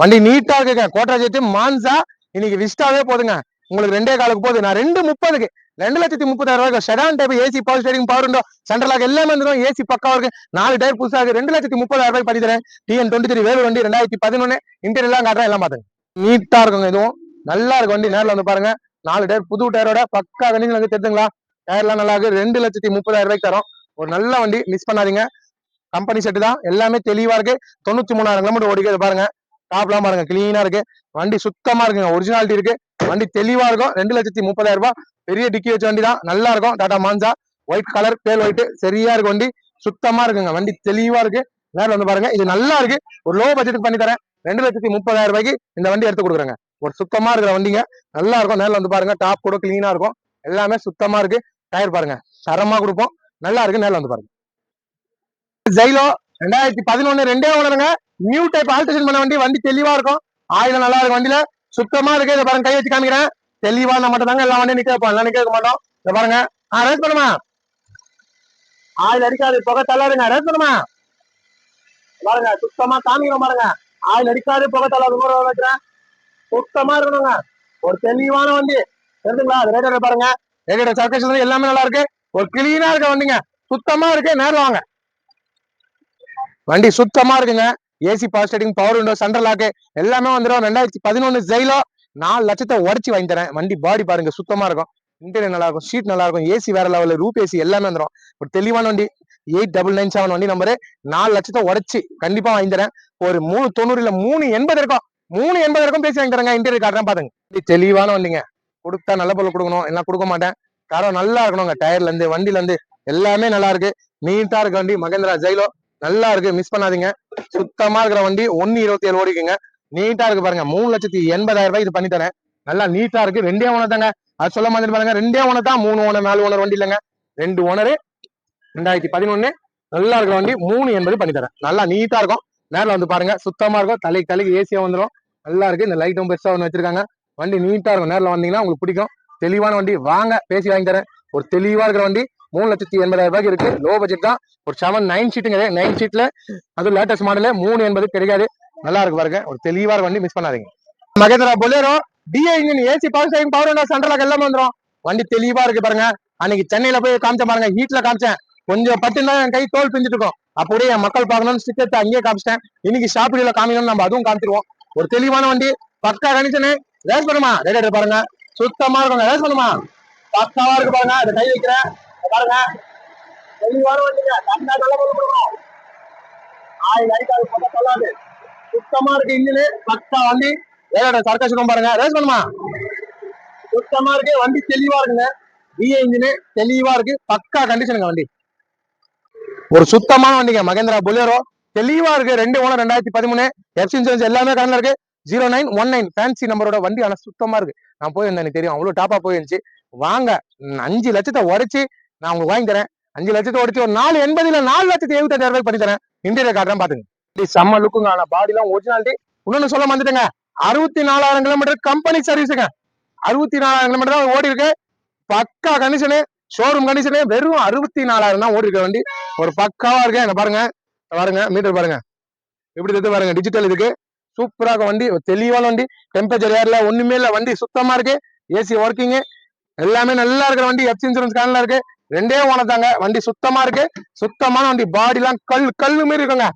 வண்டி நீட்டா இருக்குங்க. கோட்டா ஜெட்டு மான்சா. இன்னைக்கு விஸ்டாவே போதுங்க. உங்களுக்கு ரெண்டே காலுக்கு போகுது. நான் ரெண்டு முப்பதுக்கு ரெண்டு லட்சத்தி முப்பதாயிரம் ரூபாய்க்கு sedan type AC power steering power window central lock எல்லாமே வந்துடும் ஏசி பக்கம் இருக்கு. நாலு டயர் புதுசாக ரெண்டு லட்சத்தி முப்பதாயிரம் ரூபாய் பண்ணி தரேன் டிஎன் டுவெண்ட்டி த்ரீ வேறு வண்டி ரெண்டாயிரத்தி பதினொன்னு. இன்டீரியர் எல்லாம் காட்டுறேன். எல்லாம் பாத்துங்க நீட்டா இருக்குங்க இதுவும். நல்லா இருக்கு வண்டி. நேரில் வந்து பாருங்க. நாலு டயர் புது டயரோட பக்கா வண்டி வந்து தெரிஞ்சுங்களா? டயர்லாம் நல்லா இருக்கு. ரெண்டு லட்சத்தி முப்பதாயிரம் ரூபாய்க்கு தரோம். ஒரு நல்ல வண்டி. மிஸ் பண்ணாதீங்க. கம்பெனி செட்டு தான். எல்லாமே தெளிவா இருக்கு. தொண்ணூத்தி மூணாயிரம் கிலோமீட்டர் ஓடிக்கிறது பாருங்க. டாப்லாம் பாருங்க கிளீனா இருக்கு. வண்டி சுத்தமா இருக்குங்க. ஒரிஜினாலிட்டி இருக்கு. வண்டி தெளிவா இருக்கும். ரெண்டு லட்சத்தி முப்பதாயிரம் ரூபாய். பெரிய டிக்கி வச்ச வண்டி தான் நல்லா இருக்கும். Tata Manza white colour pale white சரியா இருக்கு வண்டி. சுத்தமா இருக்குங்க. வண்டி தெளிவா இருக்கு. நேரில் வந்து பாருங்க. இது நல்லா இருக்கு. ஒரு லோ பட்ஜெட்டுக்கு பண்ணி தரேன் ரெண்டு லட்சத்தி முப்பதாயிரம் ரூபாய்க்கு இந்த வண்டி எடுத்து கொடுக்குறேங்க. ஒரு சுத்தமா இருக்கிற வண்டிங்க. நல்லா இருக்கும். நேரில் வந்து பாருங்க. டாப் கூட கிளீனா இருக்கும். எல்லாமே சுத்தமா இருக்கு. டயர் பாருங்க. தரமா கொடுப்போம். நல்லா இருக்கு. நேரில் வந்து பாருங்க. ஜெயிலோ ரெண்டாயிரத்தி பதினொன்னு ரெண்டே ஒண்ணுங்க நியூ டைப் ஆல்ட்ரேஷன் பண்ண வண்டி வண்டி தெளிவா இருக்கும். ஆயுதம் நல்லா இருக்கும் வண்டியில. சுத்தமா இருக்கு. இதை பாருங்க கை வச்சு காமிக்கிறேன். தெளிவா நம்ம மட்டும் தாங்க எல்லா வண்டியும் நிக்க வைப்போம். எல்லாம் நிக்க மாட்டோம். இதை பாருங்க. ஆ ரேஸ் பண்ணுமா? ஆயில் அடிக்காது. புகை தள்ளாதுங்க. ரேஸ் பண்ணுமா? பாருங்க சுத்தமா காமிக்கிறோம் பாருங்க. ஆயில் அடிக்காது புகை தள்ளாது. கூட வைக்கிறேன் சுத்தமா இருக்கணுங்க. ஒரு தெளிவான வண்டி. தெரிஞ்சுங்களா? அது ரேடியோ பாருங்க. ரேடியோ சர்க்கேஷன் எல்லாமே நல்லா இருக்கு. ஒரு கிளீனா இருக்க வண்டிங்க. சுத்தமா இருக்கு. நேரில் வாங்க. வண்டி சுத்தமா இருக்குங்க. AC power steering power window centre lock எல்லாமே வந்துடும் ரெண்டாயிரத்தி பதினொன்று ஜெயிலோ நாலு லட்சத்தை உடச்சி வாங்கி தரேன். வண்டி பாடி பாருங்க சுத்தமா இருக்கும். இன்டீரியர் நல்லா இருக்கும் சீட் நல்லா இருக்கும் ஏசி வேற லெவலில் ரூப் ஏசி எல்லாமே வந்துடும் ஒரு தெளிவான வண்டி எயிட் டபுள் நைன் செவன் வண்டி நம்பரு நாலு லட்சத்தை உடச்சி கண்டிப்பா வாங்கி தரேன். ஒரு மூணு தொண்ணூறு மூணு எண்பது இருக்கும். மூணு எண்பது இருக்கும் பேசி வாங்கி தரேங்க இன்டீரியர் காட்டுறேன் பாருங்க தெளிவான வண்டிங்க. கொடுத்தா நல்ல பொருள் கொடுக்கணும் எல்லாம் கொடுக்க மாட்டேன். தரம் நல்லா இருக்கணுங்க டயர்ல இருந்து வண்டில இருந்து எல்லாமே நல்லா இருக்கு. நீட்டா இருக்க வண்டி மகேந்திரா ஜெயிலோ நல்லா இருக்கு. மிஸ் பண்ணாதீங்க. சுத்தமா இருக்கிற வண்டி ஒன்னு இருபத்தி ஏழு ஓடிக்குங்க. நீட்டா இருக்கு பாருங்க. மூணு லட்சத்தி எண்பதாயிரம் ரூபாய் இது பண்ணி தரேன். நல்லா நீட்டா இருக்கு. ரெண்டே ஓனர் அது சொல்ல மாதிரி பாருங்க. ரெண்டே ஓனர் தான். மூணு ஓனர் நாலு ஓனர் வண்டி இல்லைங்க. ரெண்டு ஓனரு ரெண்டாயிரத்தி பதினொன்னு. நல்லா இருக்கிற வண்டி மூணு எண்பது பண்ணி தரேன். நல்லா நீட்டா இருக்கும். நேரில் வந்து பாருங்க. சுத்தமா இருக்கும். தலைக்கு தலைக்கு ஏசியா வந்துடும் நல்லா இருக்கு. இந்த லைட்டும் பெருசா ஒன்று வச்சிருக்காங்க. வண்டி நீட்டா இருக்கும். நேரில் வந்தீங்கன்னா உங்களுக்கு பிடிக்கும். தெளிவான வண்டி. வாங்க. பேசி வாங்கி தரேன். ஒரு தெளிவா இருக்கிற வண்டி. மூணு லட்சத்தி எண்பதாயிரம் ரூபாய்க்கு இருக்கு. லோ பட்ஜெட் தான். ஒரு செவன் நைன் சீட்டுங்க நைன் சீட்ல அதுவும் லேட்டஸ்ட் மாடலு மூணு எண்பது கிடைக்காது நல்லா இருக்கு பாருங்க. ஒரு தெளிவா வண்டி மிஸ் பண்ணாதீங்க. Mahindra Bolero DI engine AC power steering power window central lock எல்லாமே வந்துடும் வண்டி தெளிவா இருக்கு பாருங்க. அன்னைக்கு சென்னையில போய் காமிச்சேன் பாருங்க. ஹீட்ல காமிச்சேன். கொஞ்சம் பட்டு என் கை தோல் பிஞ்சிட்டு இருக்கும். அப்படியே என் மக்கள் பார்க்கணும்னு ஸ்டிக்கர் அங்கேயே காமிச்சிட்டேன். இன்னைக்கு ஷாப்பிடியில காமிக்கணும்னு நம்ம அதுவும் காமிச்சிருவோம். ஒரு தெளிவான வண்டி. பக்கா கணிச்சனு ரேஸ் பண்ணுமா? ரேடியேட்டர் பாருங்க. சுத்தமா இருக்கும் ரேஸ் பண்ணுமா? பக்காவா இருக்கு பாருங்க. அதை கை வைக்கிறேன். பாருங்க. தெளிவான வண்டிங்க. கண்டா நல்ல பொருள் கொடுக்கணும் ஆயில் அடிக்காது போட்டா சொல்லாது சுத்தமா இருக்கு இன்ஜினு. பக்கா வண்டி. ரேடியேட்டர் சர்க்கஸ் பாருங்க ரேஸ் பண்ணுமா? சுத்தமா இருக்கு. வண்டி தெளிவா இருக்குங்க. பிஏ இன்ஜினு. தெளிவா இருக்கு. பக்கா கண்டிஷனுங்க வண்டி. ஒரு சுத்தமான வண்டிங்க. மகேந்திரா புலேரோ தெளிவா இருக்கு. ரெண்டு ஓனர் ரெண்டாயிரத்தி பதிமூணு. எஃப்சி இன்சூரன்ஸ் எல்லாமே கடனில் இருக்கு. Zero nine one nine fancy நம்பரோட வண்டி ஆனா சுத்தமா இருக்கு. நான் போயிருந்தேன் எனக்கு தெரியும். அவ்வளவு டாப்பா போயிருந்துச்சு. வாங்க அஞ்சு லட்சத்தை உடைச்சு நான் உங்களுக்கு வாங்கி தரேன். அஞ்சு லட்சத்தை உடைச்சு ஒரு நாலு எண்பதுல நாலு லட்சத்தி எழுபத்தஞ்சாயிரம் ரூபாய் பண்ணி தரேன். இன்டீரியர் காட்டுறேன் பாத்துங்க. செம்ம லுக்குங்க ஆனா பாடிலாம் ஒரிஜினாலிட்டி இன்னொன்னு சொல்ல வந்துட்டேங்க அறுபத்தி நாலாயிரம் கிலோமீட்டர் கம்பெனி சர்வீஸுங்க அறுபத்தி நாலாயிரம் கிலோமீட்டர் தான் ஓடி இருக்கு. பக்கா கண்டிஷனு ஷோரூம் கண்டிஷனு வெறும் அறுபத்தி நாலாயிரம் தான் ஓடி இருக்க வண்டி. ஒரு பக்காவா இருக்கு. என்ன பாருங்க. பாருங்க. மீட்டர் பாருங்க. எப்படி இருக்கு பாருங்க. டிஜிட்டல் இதுக்கு. சூப்பரா இருக்கும் வண்டி. தெளிவான வண்டி. டெம்பரேச்சர் ஏர்ல ஒண்ணுமே இல்ல. வண்டி சுத்தமா இருக்கு. ஏசி ஒர்க்கிங் எல்லாமே நல்லா இருக்கிற வண்டி. எஃப்சி இன்சூரன்ஸ் கார்டுல இருக்கு. ரெண்டே ஓனர் தாங்க வண்டி சுத்தமா இருக்கு. சுத்தமான வண்டி. பாடி எல்லாம் கல் கல்லு மாரி இருக்குங்க.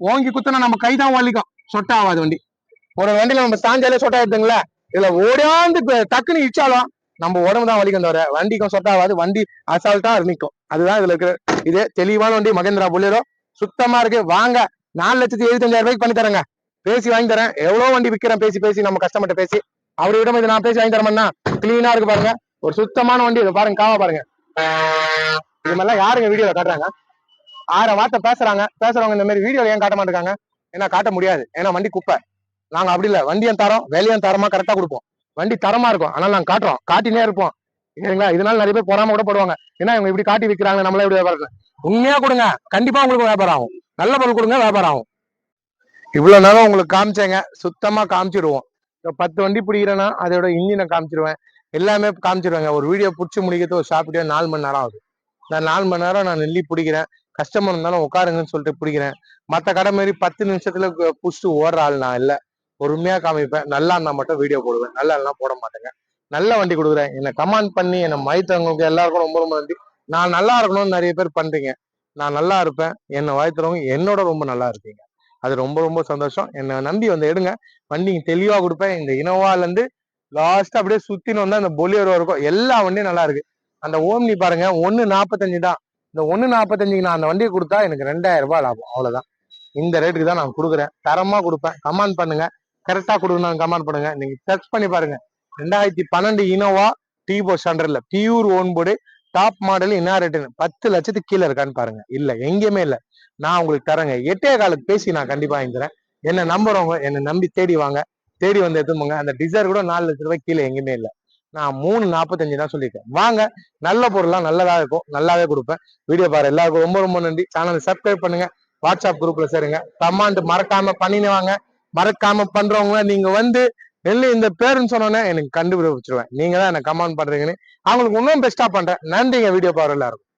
ஓங்கி குத்துனா நம்ம கை தான் வலிக்கும். சொட்ட ஆகாது வண்டி. ஒரு வண்டியில நம்ம சாஞ்சாலே சொட்ட ஆயிடுதுங்களா. இதுல ஓடியாந்து டக்குன்னு இச்சாலும் நம்ம உடம்பு தான் வலிக்கும் தவிர வண்டிக்கும் சொட்ட ஆகாது. வண்டி அசால்ட்டா நிற்கும் அதுதான் இதுல இருக்கிற இதே தெளிவான வண்டி மகேந்திரா புல்லேரோ சுத்தமா இருக்கு. வாங்க. நாலு லட்சத்தி எழுபத்தஞ்சாயிரம் ரூபாய்க்கு பண்ணி தரேங்க. பேசி வாங்கி தரேன். எவ்வளவு வண்டி விற்கிறேன் பேசி பேசி நம்ம கஸ்டமர்ட்ட பேசி. அவரிடம் இது நான் பேசி வாங்கி தரேன்னா கிளீனா இருக்கு பாருங்க. ஒரு சுத்தமான வண்டி. இதை பாருங்க காவா பாருங்க. இது மாதிரிலாம் யாருங்க வீடியோல காட்டுறாங்க? ஆயிரம் வார்த்தை பேசுறாங்க. பேசுறவங்க இந்த மாதிரி வீடியோல ஏன் காட்ட மாட்டாங்க ஏன்னா காட்ட முடியாது. ஏன்னா வண்டி குப்பை. நாங்க அப்படி இல்ல. வண்டியும் தரோம் வேலையும் தரமா கரெக்டா கொடுப்போம். வண்டி தரமா இருக்கும். ஆனால் நாங்க காட்டுறோம். காட்டினே இருப்போம். சரிங்களா? இதனால நிறைய பேர் பொறாம கூட போடுவாங்க. ஏன்னா இவங்க இப்படி காட்டி விற்கிறாங்க நம்மளே இப்படி வியாபாரம் உண்மையா கொடுங்க. கண்டிப்பா உங்களுக்கு வியாபாரம் ஆகும். நல்ல பொருள் கொடுங்க வியாபாரம் ஆகும். இவ்வளவு நேரம் உங்களுக்கு காமிச்சேங்க. சுத்தமா காமிச்சிடுவோம். பத்து வண்டி பிடிக்கிறேன்னா அதோட இன்ஜினை காமிச்சிருவேன். எல்லாமே காமிச்சிருவாங்க. ஒரு வீடியோ பிடிச்சி முடிக்கிறது ஒரு ஷாப்பிட்டே நாலு மணி நேரம் ஆகுது. நான் நாலு மணி நேரம் நான் நெல்லி பிடிக்கிறேன். கஸ்டமர் இருந்தாலும் உட்காருங்கன்னு சொல்லிட்டு பிடிக்கிறேன். மற்ற கடை மாதிரி பத்து நிமிஷத்துல புடிச்சிட்டு ஓடுற ஆள் நான் இல்லை. பொறுமையா காமிப்பேன். நல்லா இருந்தா மட்டும் வீடியோ போடுவேன். நல்லா இல்லைனா போட மாட்டேங்க. நல்ல வண்டி கொடுக்குறேன். என்னை கமெண்ட் பண்ணி என்னை மயத்தவங்களுக்கு எல்லாருக்கும் ரொம்ப ரொம்ப நன்றி. நான் நல்லா இருக்கணும்னு நிறைய பேர் பண்றீங்க. நான் நல்லா இருப்பேன். என்னை வாய்த்துறவங்க என்னோட ரொம்ப நல்லா இருப்பீங்க அது ரொம்ப ரொம்ப சந்தோஷம். என்னை நம்பி வந்து எடுங்க. வண்டி தெளிவா கொடுப்பேன். இந்த இனோவால இருந்து லாஸ்ட் அப்படியே சுத்தின்னு வந்தா அந்த பொலியரோ இருக்கும். எல்லா வண்டியும் நல்லா இருக்கு. அந்த ஓம்னி பாருங்க ஒன்னு நாற்பத்தஞ்சு தான். இந்த ஒன்னு நாற்பத்தஞ்சுக்கு நான் அந்த வண்டியை கொடுத்தா எனக்கு ரெண்டாயிரம் ரூபாய் லாபம். அவ்வளவுதான். இந்த ரேட்டுக்கு தான் நான் கொடுக்குறேன். தரமா கொடுப்பேன். கமெண்ட் பண்ணுங்க. கரெக்டா கொடுக்கணும் கமெண்ட் பண்ணுங்க. நீங்க சர்ச் பண்ணி பாருங்க. ரெண்டாயிரத்தி பன்னெண்டு இனோவா டிபோ ஸ்டாண்டர்ட்ல பியூர் ஓன் போர்டு டாப் மாடல் என்ன ரேட்டுன்னு பத்து லட்சத்துக்கு கீழே இருக்கான்னு பாருங்க. இல்ல எங்கேயுமே இல்ல. நான் உங்களுக்கு தரேங்க. எட்டே காலுக்கு பேசி நான் கண்டிப்பா வாங்கிக்கிறேன். என்ன நம்புறவங்க என்னை நம்பி தேடி வாங்க. தேடி வந்து எடுத்துப்போங்க அந்த டிசைர் கூட நாலு லட்ச ரூபாய் கீழே எங்கேயுமே இல்லை. நான் மூணு நாற்பத்தஞ்சு தான் சொல்லியிருக்கேன். வாங்க நல்ல பொருள்லாம் நல்லதா இருக்கும். நல்லாவே கொடுப்பேன். வீடியோ பாரு. எல்லாருக்கும் ரொம்ப ரொம்ப நன்றி. சேனலை சப்ஸ்கிரைப் பண்ணுங்க. வாட்ஸ்அப் குரூப்ல சேருங்க. கமாண்ட் மறக்காம பண்ணினு வாங்க. மறக்காம பண்றவங்க நீங்க வந்து நெல்லு இந்த பேருன்னு சொன்னோன்னே எனக்கு கண்டுபிடிச்சிருவேன். நீங்க தான் எனக்கு கமெண்ட் பண்றீங்கன்னு. அவங்களுக்கு இன்னும் பெஸ்டா பண்றேன். நன்றிங்க. வீடியோ பாரு எல்லாருக்கும்.